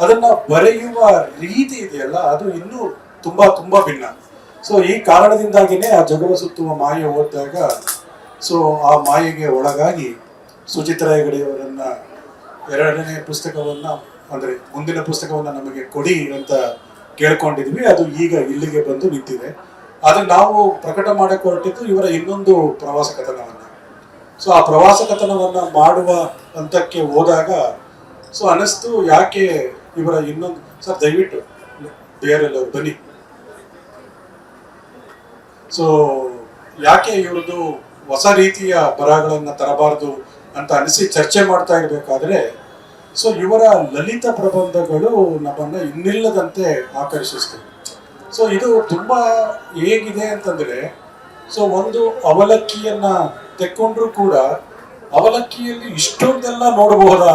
ಅದನ್ನ ಬರೆಯುವ ರೀತಿ ಇದೆಯಲ್ಲ, ಅದು ಇನ್ನೂ ತುಂಬಾ ತುಂಬಾ ಭಿನ್ನ. ಸೊ ಈ ಕಾರಣದಿಂದಾಗಿನೇ ಆ ಜಗವ ಸುತ್ತುವ ಮಾಯೆ ಓದಿದಾಗ ಸೊ ಆ ಮಾಯೆಗೆ ಒಳಗಾಗಿ ಸುಚಿತ್ರಾ ಹೆಗಡೆಯವರನ್ನ ಎರಡನೇ ಪುಸ್ತಕವನ್ನ, ಅಂದ್ರೆ ಮುಂದಿನ ಪುಸ್ತಕವನ್ನ ನಮಗೆ ಕೊಡಿ ಅಂತ ಕೇಳ್ಕೊಂಡಿದ್ವಿ, ಅದು ಈಗ ಇಲ್ಲಿಗೆ ಬಂದು ನಿಂತಿದೆ. ಆದ್ರೆ ನಾವು ಪ್ರಕಟ ಮಾಡಕ್ಕೆ ಹೊರಟಿದ್ದು ಇವರ ಇನ್ನೊಂದು ಪ್ರವಾಸ ಕಥನವನ್ನ. ಸೊ ಆ ಪ್ರವಾಸ ಕಥನವನ್ನ ಮಾಡುವ ಹಂತಕ್ಕೆ ಹೋದಾಗ ಸೊ ಅನಿಸ್ತು ಯಾಕೆ ಇವರ ಇನ್ನೊಂದು, ಸರ್ ದಯವಿಟ್ಟು ಲವ್ ಬನ್ನಿ. ಸೊ ಯಾಕೆ ಇವ್ರದ್ದು ಹೊಸ ರೀತಿಯ ಬರಹಗಳನ್ನ ತರಬಾರದು ಅಂತ ಅನಿಸಿ ಚರ್ಚೆ ಮಾಡ್ತಾ ಇರಬೇಕಾದ್ರೆ ಸೊ ಇವರ ಲಲಿತ ಪ್ರಬಂಧಗಳು ನಮ್ಮನ್ನ ಇನ್ನಿಲ್ಲದಂತೆ ಆಕರ್ಷಿಸ್ತವೆ. ಸೊ ಇದು ತುಂಬಾ ಹೇಗಿದೆ ಅಂತಂದ್ರೆ ಸೊ ಒಂದು ಅವಲಕ್ಕಿಯನ್ನ ತೆಕ್ಕೊಂಡ್ರು ಕೂಡ ಅವಲಕ್ಕಿಯಲ್ಲಿ ಇಷ್ಟೊಂದೆಲ್ಲ ನೋಡಬಹುದಾ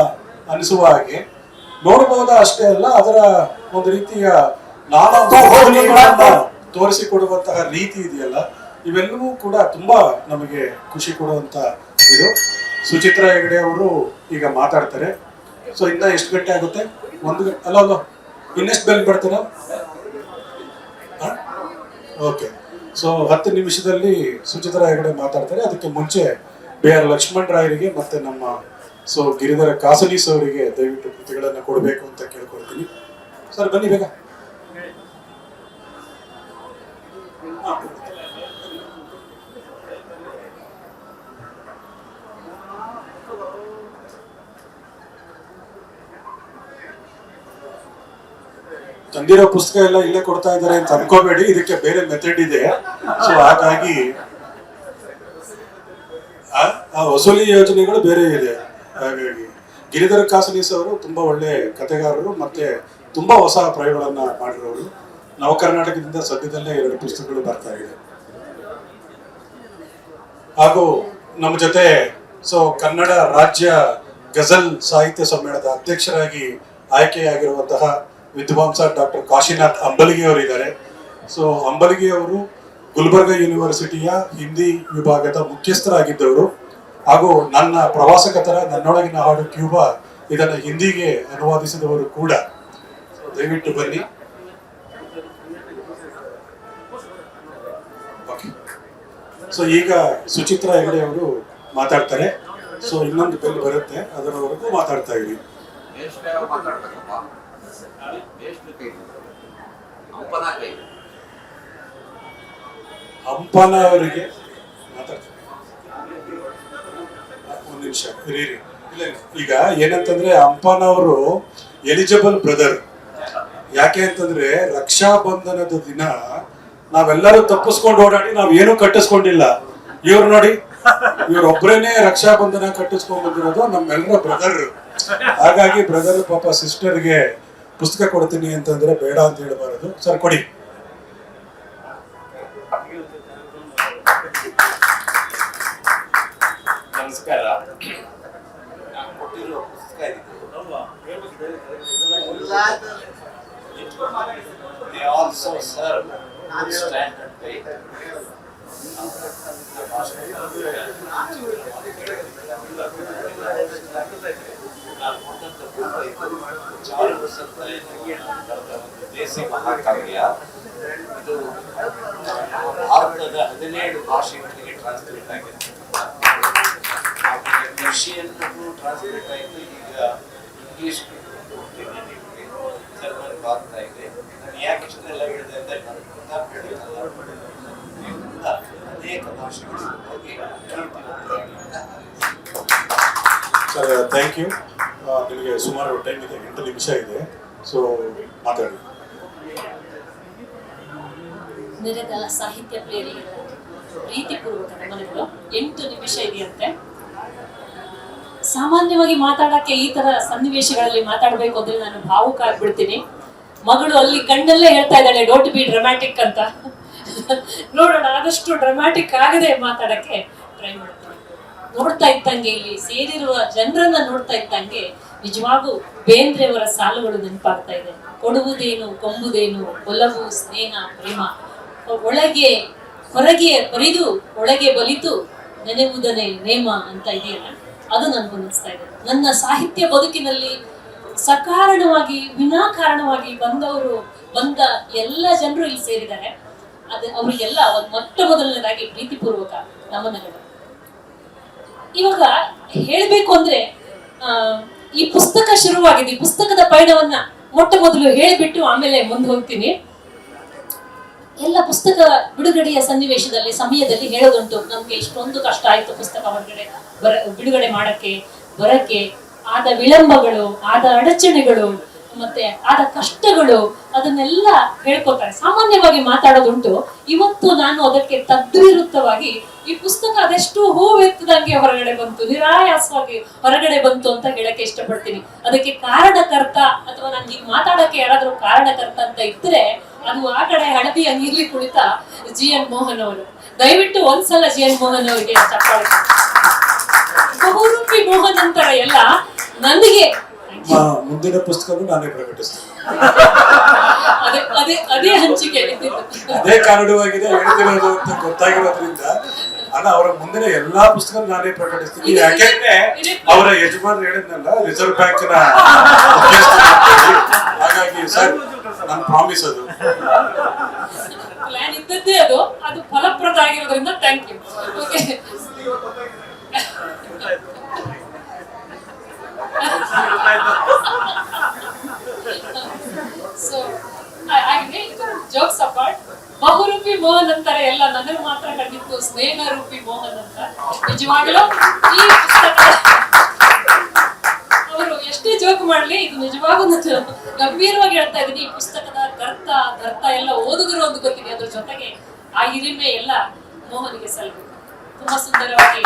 ಅನಿಸುವ ಹಾಗೆ ನೋಡಬಹುದಾ ಅಷ್ಟೇ ಅಲ್ಲ, ಅದರ ಒಂದು ರೀತಿಯ ನಾನಾ ತೋರಿಸಿಕೊಡುವಂತಹ ರೀತಿ ಇದೆಯಲ್ಲ, ಇವೆಲ್ಲವೂ ಕೂಡ ತುಂಬಾ ನಮಗೆ ಖುಷಿ ಕೊಡುವಂತ ಇದು. ಸುಚಿತ್ರಾ ಹೆಗಡೆ ಅವರು ಈಗ ಮಾತಾಡ್ತಾರೆ. ಸೊ ಇನ್ನ ಎಷ್ಟು ಗಂಟೆ ಆಗುತ್ತೆ? ಒಂದು ಅಲ್ಲ ಅಲ್ಲ. ಇನ್ನೆಷ್ಟು ಬೆಲ್ ಬರ್ತೀರಾ ಓಕೆ ಸೊ ಹತ್ತು ನಿಮಿಷದಲ್ಲಿ ಸುಚಿತ್ರಾ ಹೆಗಡೆ ಮಾತಾಡ್ತಾರೆ. ಅದಕ್ಕೆ ಮುಂಚೆ ಬಿ ಆರ್ ಲಕ್ಷ್ಮಣ್ ರಾಯರಿಗೆ ಮತ್ತೆ ನಮ್ಮ ಸೊ, ಗಿರಿಧರ ಕಾಸನೀಸ್ ಅವರಿಗೆ ದಯವಿಟ್ಟು ಕೃತಿಗಳನ್ನ ಕೊಡಬೇಕು ಅಂತ ಕೇಳ್ಕೊಳ್ತೀನಿ. ಸರ್, ಬನ್ನಿ ಬೇಗ. ತಂದಿರೋ ಪುಸ್ತಕ ಎಲ್ಲ ಇಲ್ಲೇ ಕೊಡ್ತಾ ಇದ್ದಾರೆ ಅಂತ ಅನ್ಕೋಬೇಡಿ. ಇದಕ್ಕೆ ಬೇರೆ ಮೆಥಡ್ ಇದೆ. ಸೊ ಹಾಗಾಗಿ, ಆ- ವಸೂಲಿ ಯೋಜನೆಗಳು ಬೇರೆ ಇದೆ. ಹಾಗಾಗಿ, ಗಿರಿಧರ ಕಾಸನೀಸ್ ಅವರು ತುಂಬಾ ಒಳ್ಳೆ ಕಥೆಗಾರರು ಮತ್ತೆ ತುಂಬಾ ಹೊಸ ಪ್ರಯೋಗಗಳನ್ನ ಮಾಡಿರೋರು. ನವ ಕರ್ನಾಟಕದಿಂದ ಸದ್ಯದಲ್ಲೇ ಎರಡು ಪುಸ್ತಕಗಳು ಬರ್ತಾ ಇದೆ. ಹಾಗೂ ನಮ್ಮ ಜೊತೆ ಸೊ ಕನ್ನಡ ರಾಜ್ಯ ಗಜಲ್ ಸಾಹಿತ್ಯ ಸಮ್ಮೇಳನದ ಅಧ್ಯಕ್ಷರಾಗಿ ಆಯ್ಕೆಯಾಗಿರುವಂತಹ ವಿದ್ವಾಂಸ ಡಾಕ್ಟರ್ ಕಾಶಿನಾಥ್ ಅಂಬಲಿಗೆ ಅವರಿದ್ದಾರೆ ಸೊ ಅಂಬಲಿಗೆ ಅವರು ಗುಲ್ಬರ್ಗ ಯೂನಿವರ್ಸಿಟಿಯ ಹಿಂದಿ ವಿಭಾಗದ ಮುಖ್ಯಸ್ಥರಾಗಿದ್ದವರು. ಹಾಗೂ ನನ್ನ ಪ್ರವಾಸ ಕಥನ ನನ್ನೊಳಗಿನ ಹಾಡು ಕ್ಯೂಬಾ ಇದನ್ನ ಹಿಂದಿಗೆ ಅನುವಾದಿಸಿದವರು ಕೂಡ. ದಯವಿಟ್ಟು ಬನ್ನಿ. ಸೊ ಈಗ ಸುಚಿತ್ರಾ ಹೆಗಡೆ ಅವರು ಮಾತಾಡ್ತಾರೆ. ಸೊ ಇನ್ನೊಂದು ಬೆಲ್ ಬರುತ್ತೆ. ಅದರವರೆಗೂ ಮಾತಾಡ್ತಾ ಇದ್ದೀವಿ ಹಂಪನ ಅವರಿಗೆ ಒಂದು ನಿಮಿಷ. ಇಲ್ಲ ಇಲ್ಲ. ಈಗ ಏನಂತಂದ್ರೆ ಹಂಪನ ಅವರು ಎಲಿಜಿಬಲ್ ಬ್ರದರ್ ಯಾಕೆ ಅಂತಂದ್ರೆ ರಕ್ಷಾ ಬಂಧನದ ದಿನ ನಾವೆಲ್ಲರೂ ತಪ್ಪಿಸ್ಕೊಂಡು ಓಡಾಡಿ ನಾವ್ ಏನು ಕಟ್ಟಿಸ್ಕೊಂಡಿಲ್ಲ ಇವ್ರು ನೋಡಿ ಇವ್ರೊಬ್ರೇನೆ ರಕ್ಷಾ ಬಂಧನ ಕಟ್ಟಿಸ್ಕೊಂಡ್ ಬಂದಿರೋದು ನಮ್ಮೆಲ್ಲರ ಬ್ರದರ್ ಹಾಗಾಗಿ ಬ್ರದರ್ ಪಾಪ ಸಿಸ್ಟರ್ಗೆ ಪುಸ್ತಕ ಕೊಡ್ತೀನಿ ಅಂತಂದ್ರೆ ಬೇಡ ಅಂತ ಹೇಳಬಾರದು. ಸರ್ ಕೊಡಿ. ನಮಸ್ಕಾರ. ನಾನು ಕೊಟ್ಟಂತ ಪುಸ್ತಕ ಇದು ಚಾರು ಸತ್ತರೆ ದೇಸಿ ಮಹಾಕಾವ್ಯ ಇದು ಭಾರತದ ಹದಿನೇಳು ಭಾಷೆಗಳಿಗೆ ಟ್ರಾನ್ಸ್ಲೇಟ್ ಆಗಿದೆ ರಷ್ಯನ್ ಟ್ರಾನ್ಸ್ಲೇಟ್ ಆಯಿತು ಈಗ ಇಂಗ್ಲಿಷ್ ಜರ್ಮನ್ ಆಗ್ತಾ ಇದೆ ನಾನು ಯಾಕೆ ಇಷ್ಟೆಲ್ಲ ಹೇಳಿದೆ ಅಂದರೆ ನಾನು ಪ್ರತಾಪ್ ಅನೇಕ ಭಾಷೆಗಳು ಹೋಗಿ ಥ್ಯಾಂಕ್ ಯು ನಿಮಗೆ ಸುಮಾರು ಟೈಮ್ ಇದೆ, ಎಂಟು ನಿಮಿಷ ಇದೆ. ಸೊ ಮಾತಾಡಿ. ನೆರೆದ ಸಾಹಿತ್ಯ ಪ್ರೇರಿಗಳ ಪ್ರೀತಿಪೂರ್ವಕ ಎಂಟು ನಿಮಿಷ ಇದೆಯಂತೆ. ಸಾಮಾನ್ಯವಾಗಿ ಮಾತಾಡಕ್ಕೆ ಈ ತರ ಸನ್ನಿವೇಶಗಳಲ್ಲಿ ಮಾತಾಡಬೇಕು ಅಂದ್ರೆ ನಾನು ಭಾವುಕ ಆಗ್ಬಿಡ್ತೀನಿ. ಮಗಳು ಅಲ್ಲಿ ಕಣ್ಣಲ್ಲೇ ಹೇಳ್ತಾ ಇದ್ದಾಳೆ ಡೋಂಟ್ ಬಿ ಡ್ರಮ್ಯಾಟಿಕ್ ಅಂತ. ನೋಡೋಣ, ಆದಷ್ಟು ಡ್ರಮ್ಯಾಟಿಕ್ ಆಗದೆ ಮಾತಾಡಕ್ಕೆ ಟ್ರೈ ಮಾಡ್ತೀನಿ ನೋಡ್ತಾ ಇದ್ದಂಗೆ ಇಲ್ಲಿ ಸೇರಿರುವ ಜನರನ್ನ ನೋಡ್ತಾ ಇದ್ದಂಗೆ ನಿಜವಾಗೂ ಬೇಂದ್ರೆಯವರ ಸಾಲುಗಳು ನೆನಪಾಗ್ತಾ ಇದೆ. ಕೊಡುವುದೇನು, ಕೊಂಬುದೇನು, ಒಲವು, ಸ್ನೇಹ, ಪ್ರೇಮ, ಒಳಗೆ, ಹೊರಗೆ ಬರಿದು, ಒಳಗೆ ಬಲಿತು ನೆನೆವುದನೆ ನೇಮ ಅಂತ ಇದೆಯಲ್ಲ, ಅದು ನನ್ಗನ್ನಿಸ್ತಾ ಇದೆ. ನನ್ನ ಸಾಹಿತ್ಯ ಬದುಕಿನಲ್ಲಿ ಸಕಾರಣವಾಗಿ, ವಿನಾಕಾರಣವಾಗಿ ಬಂದವರು, ಬಂದ ಎಲ್ಲ ಜನರು ಇಲ್ಲಿ ಸೇರಿದ್ದಾರೆ. ಅದು ಅವರಿಗೆಲ್ಲ ಮೊಟ್ಟ ಮೊದಲನೇದಾಗಿ ಪ್ರೀತಿಪೂರ್ವಕ ನಮನಗಳು. ಇವಾಗ ಹೇಳ್ಬೇಕು ಅಂದ್ರೆ ಈ ಪುಸ್ತಕ ಶುರುವಾಗಿದೆ. ಈ ಪುಸ್ತಕದ ಪಯಣವನ್ನ ಮೊಟ್ಟ ಮೊದಲು ಹೇಳಿಬಿಟ್ಟು ಆಮೇಲೆ ಮುಂದೆ ಹೋಗ್ತೀನಿ. ಎಲ್ಲ ಪುಸ್ತಕ ಬಿಡುಗಡೆಯ ಸನ್ನಿವೇಶದಲ್ಲಿ, ಸಮಯದಲ್ಲಿ ಹೇಳೋದುಂಟು ನಮ್ಗೆ ಇಷ್ಟೊಂದು ಕಷ್ಟ ಆಯ್ತು ಪುಸ್ತಕ ಹೊರಗಡೆ ಬರ, ಬಿಡುಗಡೆ ಮಾಡಕ್ಕೆ, ಬರಕ್ಕೆ. ಆದ ವಿಳಂಬಗಳು, ಆದ ಅಡಚಣೆಗಳು, ಮತ್ತೆ ಆದ ಕಷ್ಟಗಳು, ಅದನ್ನೆಲ್ಲ ಹೇಳ್ಕೊತಾರೆ ಸಾಮಾನ್ಯವಾಗಿ ಮಾತಾಡೋದುಂಟು. ಇವತ್ತು ನಾನು ಅದಕ್ಕೆ ತದ್ವಿರುತ್ತವಾಗಿ ಈ ಪುಸ್ತಕ ಅದೆಷ್ಟು ಹೂವೆತ್ತದಂಗೆ ಹೊರಗಡೆ ಬಂತು ನಿರಾಯಾಸವಾಗಿ ಹೊರಗಡೆ ಬಂತು ಅಂತ ಹೇಳಕ್ಕೆ ಇಷ್ಟಪಡ್ತೀನಿ. ಅದಕ್ಕೆ ಕಾರಣಕರ್ತ ಅಥವಾ ನನ್ಗೆ ಈಗ ಮಾತಾಡಕ್ಕೆ ಯಾರಾದ್ರೂ ಕಾರಣಕರ್ತ ಅಂತ ಇದ್ರೆ ಅದು ಆ ಕಡೆ ಹಳದಿ ನೀರ್ಲಿ ಕುಳಿತ ಜಿ ಎನ್ ಮೋಹನ್ ಅವರು. ದಯವಿಟ್ಟು ಒಂದ್ಸಲ ಜಿ ಎನ್ ಮೋಹನ್ ಅವರಿಗೆ ಚಪ್ಪಾಳೆ ಬಹುರೂಪಿ ಮೋಹನ್ ಅಂತಾರ ಎಲ್ಲ ನನಗೆ. ಮುಂದಿನ ಪುಸ್ತಕವೂ ನಾನೇ ಪ್ರಕಟಿಸ್ತೀನಿ. ಅದೇ ಹಂಚಿಕೆ. ಅದೇ ಕಾರಣವಾಗಿದೆ ಹೇಳ್ತಿರೋದು ಅಂತ ಗೊತ್ತಾಗಿರೋದ್ರಿಂದ ಅಲ್ಲ ಅವರ ಮುಂದಿನ ಎಲ್ಲಾ ಪುಸ್ತಕ ನಾನೇ ಪ್ರಕಟಿಸ್ತೀನಿ. ಯಾಕೆಂದ್ರೆ ಅವರ ಯಜಮಾನ್ ಹೇಳಿದ್ನಲ್ಲ ರಿಸರ್ವ್ ಬ್ಯಾಂಕ್ನ. ಹಾಗಾಗಿ ಸರ್ ನಾನು ಪ್ರಾಮಿಸ್ ಅದು. ಪ್ಲಾನ್ ಇದ್ದದ್ದೇ ಅದು ಅದು ಫಲಪ್ರದ ಆಗಿರೋದ್ರಿಂದ ಥ್ಯಾಂಕ್ ಯು ಓಕೆ ಸೊ ಹಾಗೆ ಜೋಕ್ಸ್ ಅಪಾರ್ಟ್ ಬಹುರೂಪಿ ಮೋಹನ್ ಅಂತಾರೆ. ಎಲ್ಲ ನನಗೆ ಮಾತ್ರ ಕಂಡಿತ್ತು, ಸ್ನೇಹ ರೂಪಿ ಮೋಹನ್ ಅಂತ. ನಿಜವಾಗ್ಲೂ ಈ ಪುಸ್ತಕ ಅವರು ಎಷ್ಟೇ ಜೋಕ್ ಮಾಡ್ಲಿ, ಇದು ನಿಜವಾಗೂ ಗಂಭೀರವಾಗಿ ಹೇಳ್ತಾ ಇದ್ದೀನಿ. ಈ ಪುಸ್ತಕದ ಕರ್ತ ದರ್ತ ಎಲ್ಲ ಓದಿದ್ರು ಒಂದು ಗೊತ್ತಿದೆ. ಅದ್ರ ಜೊತೆಗೆ ಆ ಹಿರಿಮೆ ಎಲ್ಲ ಮೋಹನ್ಗೆ ಸಲ್ಲಬೇಕು ತುಂಬಾ ಸುಂದರವಾಗಿ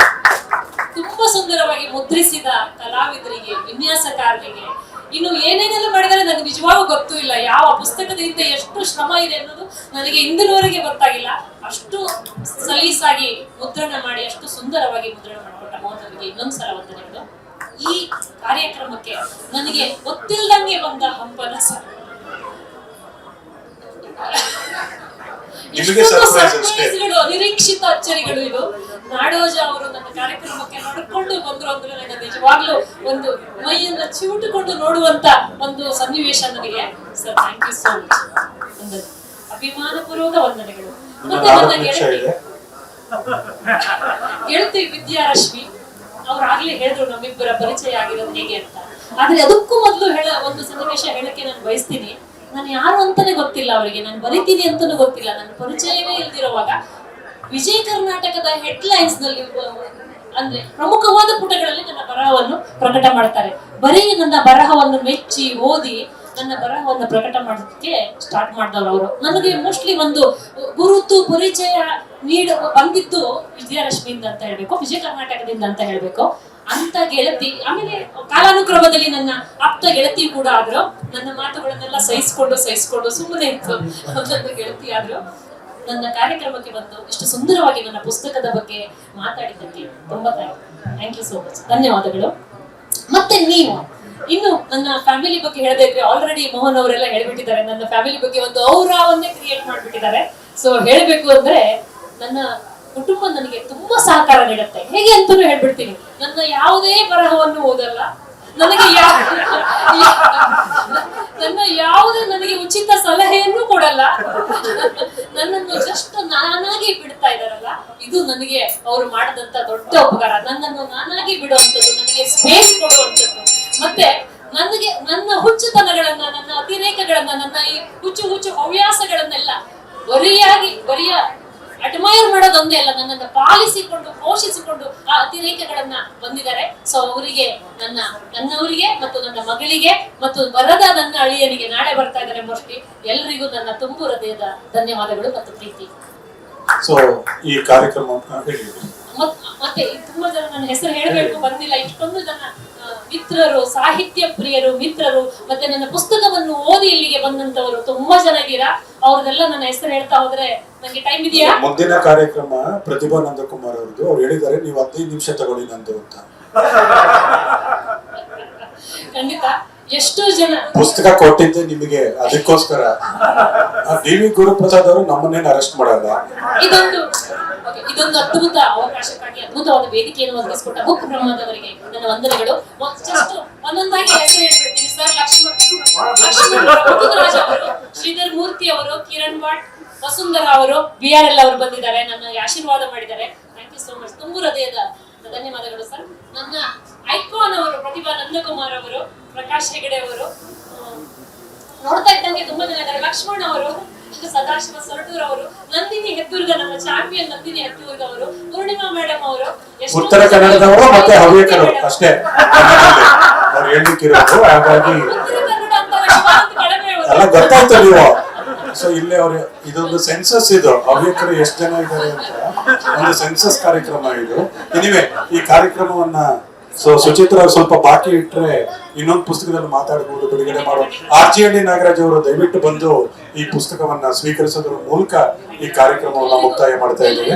ತುಂಬಾ ಸುಂದರವಾಗಿ ಮುದ್ರಿಸಿದ ಕಲಾವಿದರಿಗೆ, ವಿನ್ಯಾಸಕಾರರಿಗೆ, ಇನ್ನು ಏನೇನೆಲ್ಲ ಮಾಡಿದರೆ ನನಗೆ ನಿಜವಾಗೂ ಗೊತ್ತೂ ಇಲ್ಲ. ಯಾವ ಪುಸ್ತಕದ ಹಿಂದೆ ಎಷ್ಟು ಶ್ರಮ ಇದೆ ಅನ್ನೋದು ನನಗೆ ಇಂದಿನವರೆಗೆ ಗೊತ್ತಾಗಿಲ್ಲ. ಅಷ್ಟು ಸಲೀಸಾಗಿ ಮುದ್ರಣ ಮಾಡಿ, ಅಷ್ಟು ಸುಂದರವಾಗಿ ಮುದ್ರಣ ಮಾಡಿಕೊಟ್ಟ ಇನ್ನೊಂದು ಇನ್ನೊಂದ್ಸಲ ವಂದನೆಗಳು ಈ ಕಾರ್ಯಕ್ರಮಕ್ಕೆ ನನಗೆ ಗೊತ್ತಿಲ್ಲದಂಗೆ ಬಂದ ಹಂಪನ ಸರ್. Surpriseಗಳು, ಅನಿರೀಕ್ಷಿತ ಅಚ್ಚರಿಗಳು ಇದು ನಾಡೋಜ ಅವರು ನನ್ನ ಕಾರ್ಯಕ್ರಮಕ್ಕೆ ನಡ್ಕೊಂಡು ಬಂದ್ರು ಅಂದ್ರೆ ನನಗೆ ನಿಜವಾಗ್ಲೂ ಒಂದು ಮೈಯನ್ನ ಚೂಟುಕೊಂಡು ನೋಡುವಂತ ಒಂದು ಸನ್ನಿವೇಶ ನನಗೆ. Sir thank you so much ಒಂದು ಅಭಿಮಾನಪೂರ್ವಕ ವಂದನೆಗಳು. ಮತ್ತೆ ನನ್ನ ಗೆಳತಿ ಗೆಳತಿ ವಿದ್ಯಾರಶ್ಮಿ ಅವ್ರು ಆಗ್ಲೇ ಹೇಳಿದ್ರು ನಮ್ಮಿಬ್ಬರ ಪರಿಚಯ ಆಗಿರೋದು ಹೇಗೆ ಅಂತ. ಆದ್ರೆ ಅದಕ್ಕೂ ಮೊದಲು ಹೇಳ ಒಂದು ಸನ್ನಿವೇಶ ಹೇಳಕ್ಕೆ ನಾನು ಬಯಸ್ತೀನಿ. ನಾನು ಯಾರು ಅಂತಾನೆ ಗೊತ್ತಿಲ್ಲ ಅವರಿಗೆ ನಾನು ಬರಿತೀನಿ ಅಂತಾನೂ ಗೊತ್ತಿಲ್ಲ. ನನ್ನ ಪರಿಚಯವೇ ಇಲ್ದಿರುವಾಗ ವಿಜಯ ಕರ್ನಾಟಕದ ಹೆಡ್ಲೈನ್ಸ್ನಲ್ಲಿ ಅಂದ್ರೆ ಪ್ರಮುಖವಾದ ಪುಟಗಳಲ್ಲಿ ನನ್ನ ಬರಹವನ್ನು ಪ್ರಕಟ ಮಾಡ್ತಾರೆ. ಬರೀ ನನ್ನ ಬರಹವನ್ನು ಮೆಚ್ಚಿ ಓದಿ ನನ್ನ ಬರಹವನ್ನು ಪ್ರಕಟ ಮಾಡೋದಕ್ಕೆ ಸ್ಟಾರ್ಟ್ ಮಾಡಿದವರು ಅವರು. ನನಗೆ ಮೋಸ್ಟ್ಲಿ ಒಂದು ಗುರುತು, ಪರಿಚಯ ನೀಡ ಬಂದಿದ್ದು ವಿದ್ಯಾರಶ್ಮಿಯಿಂದ ಅಂತ ಹೇಳ್ಬೇಕು, ವಿಜಯ ಕರ್ನಾಟಕದಿಂದ ಅಂತ ಹೇಳ್ಬೇಕು. ಅಂತ ಗೆಳತಿ, ಆಮೇಲೆ ಕಾಲಾನುಕ್ರಮದಲ್ಲಿ ನನ್ನ ಆಪ್ತ ಗೆಳತಿ ಕೂಡ ಆದ್ರು. ನನ್ನ ಮಾತುಗಳನ್ನೆಲ್ಲ ಸಹಿಸ್ಕೊಂಡು ಸಹಿಸ್ಕೊಂಡು ಸುಮ್ಮನೆ ಇತ್ತು. ನನ್ನ ಗೆಳತಿ ಆದ್ರು. ನನ್ನ ಕಾರ್ಯಕ್ರಮಕ್ಕೆ ಬಂದು ಇಷ್ಟು ಸುಂದರವಾಗಿ ನನ್ನ ಪುಸ್ತಕದ ಬಗ್ಗೆ ಮಾತಾಡಿದ್ದಕ್ಕೆ ತುಂಬಾ ಥ್ಯಾಂಕ್ ಯು ಸೋ ಮಚ್ ಧನ್ಯವಾದಗಳು. ಮತ್ತೆ ನೀವು, ಇನ್ನು ನನ್ನ ಫ್ಯಾಮಿಲಿ ಬಗ್ಗೆ ಹೇಳಬೇಕ್ರೆ ಆಲ್ರೆಡಿ ಮೋಹನ್ ಅವರೆಲ್ಲ ಹೇಳ್ಬಿಟ್ಟಿದ್ದಾರೆ. ನನ್ನ ಫ್ಯಾಮಿಲಿ ಬಗ್ಗೆ ಒಂದು ಔರಾವನ್ನೇ ಕ್ರಿಯೇಟ್ ಮಾಡ್ಬಿಟ್ಟಿದ್ದಾರೆ. ಸೊ ಹೇಳ್ಬೇಕು ಅಂದ್ರೆ, ನನ್ನ ಕುಟುಂಬ ನನಗೆ ತುಂಬಾ ಸಹಕಾರ ನೀಡುತ್ತೆ. ಹೇಗೆ ಅಂತಾನು ಹೇಳ್ಬಿಡ್ತೀನಿ. ನನ್ನ ಯಾವುದೇ ಬರಹವನ್ನು ಓದಲ್ಲ. ನನಗೆ ನನ್ನ ಯಾವುದೇ ನನಗೆ ಉಚಿತ ಸಲಹೆಯನ್ನು ಕೊಡಲ್ಲ. ನನ್ನನ್ನು ಜಸ್ಟ್ ನಾನಾಗಿ ಬಿಡ್ತಾ ಇದಾರಲ್ಲ ಇದು ನನಗೆ ಅವರು ಮಾಡಿದಂತ ದೊಡ್ಡ ಉಪಕಾರ. ನನ್ನನ್ನು ನಾನಾಗಿ ಬಿಡುವಂಥದ್ದು, ನನಗೆ ಸ್ಪೇಸ್ ಕೊಡುವಂಥದ್ದು. ಮತ್ತೆ ನನಗೆ ನನ್ನ ಹುಚ್ಚುತನಗಳನ್ನ, ನನ್ನ ಅತಿರೇಕಗಳನ್ನ, ನನ್ನ ಈ ಹುಚ್ಚು ಹುಚ್ಚು ಹವ್ಯಾಸಗಳನ್ನೆಲ್ಲ ಬರಿಯಾಗಿ ಬರಿಯ ಅಡ್ಮೈರ್ ಮಾಡೋದೊಂದೇ ಅಲ್ಲ ನನ್ನನ್ನು ಪಾಲಿಸಿಕೊಂಡು ಪೋಷಿಸಿಕೊಂಡು ಆ ಅತಿರೇಕಗಳನ್ನ ಬಂದಿದ್ದಾರೆ. ಸೊ ಅವರಿಗೆ ನನ್ನ ನನ್ನವರಿಗೆ ಮತ್ತು ನನ್ನ ಮಗಳಿಗೆ ಮತ್ತು ಬರದ ನನ್ನ ಅಳಿಯನಿಗೆ ನಾಳೆ ಬರ್ತಾ ಇದ್ದಾರೆ ಮೋಸ್ಟ್ಲಿ. ಎಲ್ರಿಗೂ ನನ್ನ ತುಂಬು ಹೃದಯದ ಧನ್ಯವಾದಗಳು ಮತ್ತು ಪ್ರೀತಿ. ಸೊ ಈ ಕಾರ್ಯಕ್ರಮ ಮತ್ತೆ ತುಂಬಾ ಜನ ನನ್ನ ಹೆಸರು ಹೇಳಬೇಕು ಬಂದಿಲ್ಲ. ಇಷ್ಟೊಂದು ಜನ ಮಿತ್ರರು ಸಾಹಿತ್ಯ ಪ್ರಿಯರು ಮಿತ್ರರು ಮತ್ತೆ ನನ್ನ ಪುಸ್ತಕವನ್ನು ಓದಿ ಇಲ್ಲಿಗೆ ಬಂದಂತವರು ತುಂಬಾ ಜನ ಅವ್ರದೆಲ್ಲ ನನ್ನ ಹೆಸರು ಹೇಳ್ತಾ ಹೋದ್ರೆ ನಂಗೆ ಟೈಮ್ ಇದೆಯಾ? ಮುಂದಿನ ಕಾರ್ಯಕ್ರಮ ಪ್ರತಿಭಾ ನಂದಕುಮಾರ್ ಅವ್ರದ್ದು. ಅವ್ರು ಹೇಳಿದ್ದಾರೆ ನೀವು ಹದಿನೈದು ನಿಮಿಷ ತಗೊಳ್ಳಿ ನಂದು ಅಂತ. ಖಂಡಿತ. ಎಷ್ಟೋ ಜನ. ಪುಸ್ತಕ ಕೊಟ್ಟಿದ್ದೆ ನಿಮಗೆ ಅದಕ್ಕೋಸ್ಕರ. ಡಿ ವಿ ಗುರುಪ್ರಸಾದ್ ಅವರು ನಮ್ಮನ್ನೇನು ಅರೆಸ್ಟ್ ಮಾಡಲ್ಲ? ಇದೊಂದು ಇದೊಂದು ಅದ್ಭುತ ಅವಕಾಶಕ್ಕಾಗಿ ಅದ್ಭುತವಾದ ವೇದಿಕೆಯನ್ನು ಒದಗಿಸಿಕೊಟ್ಟ ಬುಕ್ ಬ್ರಹ್ಮದವರಿಗೆ ನನ್ನ ವಂದನೆಗಳು. ಜಸ್ಟ್ ಒಂದೊಂದಾಗಿ ಹೆಸರು ಹೇಳ್ಬಿಡ್ತೀನಿ ಸರ್ ಲಕ್ಷ್ಮಣ್ ಲಕ್ಷ್ಮಣ್ ಮುಕುಂದರಾಜ್ ಅವರು ಶ್ರೀಧರ್ ಮೂರ್ತಿ ಅವರು ಕಿರಣ್ ಭಟ್ ವಸುಂಧರ ಅವರು ಬಿ ಆರ್ ಎಲ್ ಅವರು ಬಂದಿದ್ದಾರೆ. ನನ್ನ ಆಶೀರ್ವಾದ ಮಾಡಿದ್ದಾರೆ. ಥ್ಯಾಂಕ್ ಯು ಸೋ ಮಚ್ ತುಂಬು ಹೃದಯದ ಧನ್ಯವಾದಗಳು ಸರ್. ನನ್ನ ಐಕಾನ್ ಅವರು ಪ್ರತಿಭಾ ನಂದಕುಮಾರ್ ಅವರು ಪ್ರಕಾಶ್ ಹೆಗಡೆ ಅವರು. ನೋಡ್ತಾ ಇದ್ದಂಗೆ ತುಂಬಾ ಜನ ಇದ್ದಾರೆ. ಲಕ್ಷ್ಮಣ್ ಅವರು ಸದಾಶಿವ ಸೊರಟೂರ್ ಅವರು ನಂದಿನಿ ಹೆತ್ತೂರ್ಗ ನಮ್ಮ ಚಾಂಪಿಯನ್ ನಂದಿನಿ ಹೆತ್ತೂರ್ಗ ಅವರು ಪೂರ್ಣಿಮಾ ಮೇಡಮ್ ಅವರು ಉತ್ತರ ಕನ್ನಡದವರು ಮತ್ತೆ ಹವ್ಯಕರು ಅಷ್ಟೇ. ಅವ್ರು. ಹೇಳ್ಲಿಕ್ಕಿರೋದು ಹಾಗಾಗಿ. ಎಲ್ಲ ಗೊತ್ತಾಯ್ತು ನೀವು. ಸೊ ಇಲ್ಲಿ ಅವ್ರು ಇದೊಂದು ಸೆನ್ಸಸ್ ಇದು. ಹವ್ಯಕರು ಎಷ್ಟು ಜನ ಇದ್ದಾರೆ ಅಂತ. ಒಂದು ಸೆನ್ಸಸ್ ಕಾರ್ಯಕ್ರಮ ಇದು. ಎನಿವೆ ಈ ಕಾರ್ಯಕ್ರಮವನ್ನ ಸೊ ಸುಚಿತ್ರ ಸ್ವಲ್ಪ ಬಾಕಿ ಇಟ್ರೆ ಇನ್ನೊಂದು ಪುಸ್ತಕದಲ್ಲಿ ಮಾತಾಡಬಹುದು ಬಿಡುಗಡೆ ಮಾಡೋ. ಆರ್ ಜಿ ಹಳ್ಳಿ ನಾಗರಾಜ್ ಅವರು ದಯವಿಟ್ಟು ಬಂದು ಈ ಪುಸ್ತಕವನ್ನ ಸ್ವೀಕರಿಸೋದ್ರ ಮೂಲಕ ಈ ಕಾರ್ಯಕ್ರಮವನ್ನ ಮುಕ್ತಾಯ ಮಾಡ್ತಾ ಇದ್ದೇವೆ.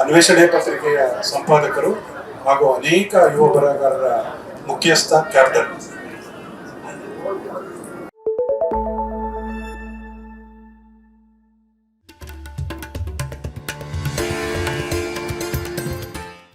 ಅನ್ವೇಷಣೆ ಪತ್ರಿಕೆಯ ಸಂಪಾದಕರು ಹಾಗೂ ಅನೇಕ ಯುವ ಬರಹಗಾರರ ಮುಖ್ಯಸ್ಥ ಕ್ಯಾಪ್ಟನ್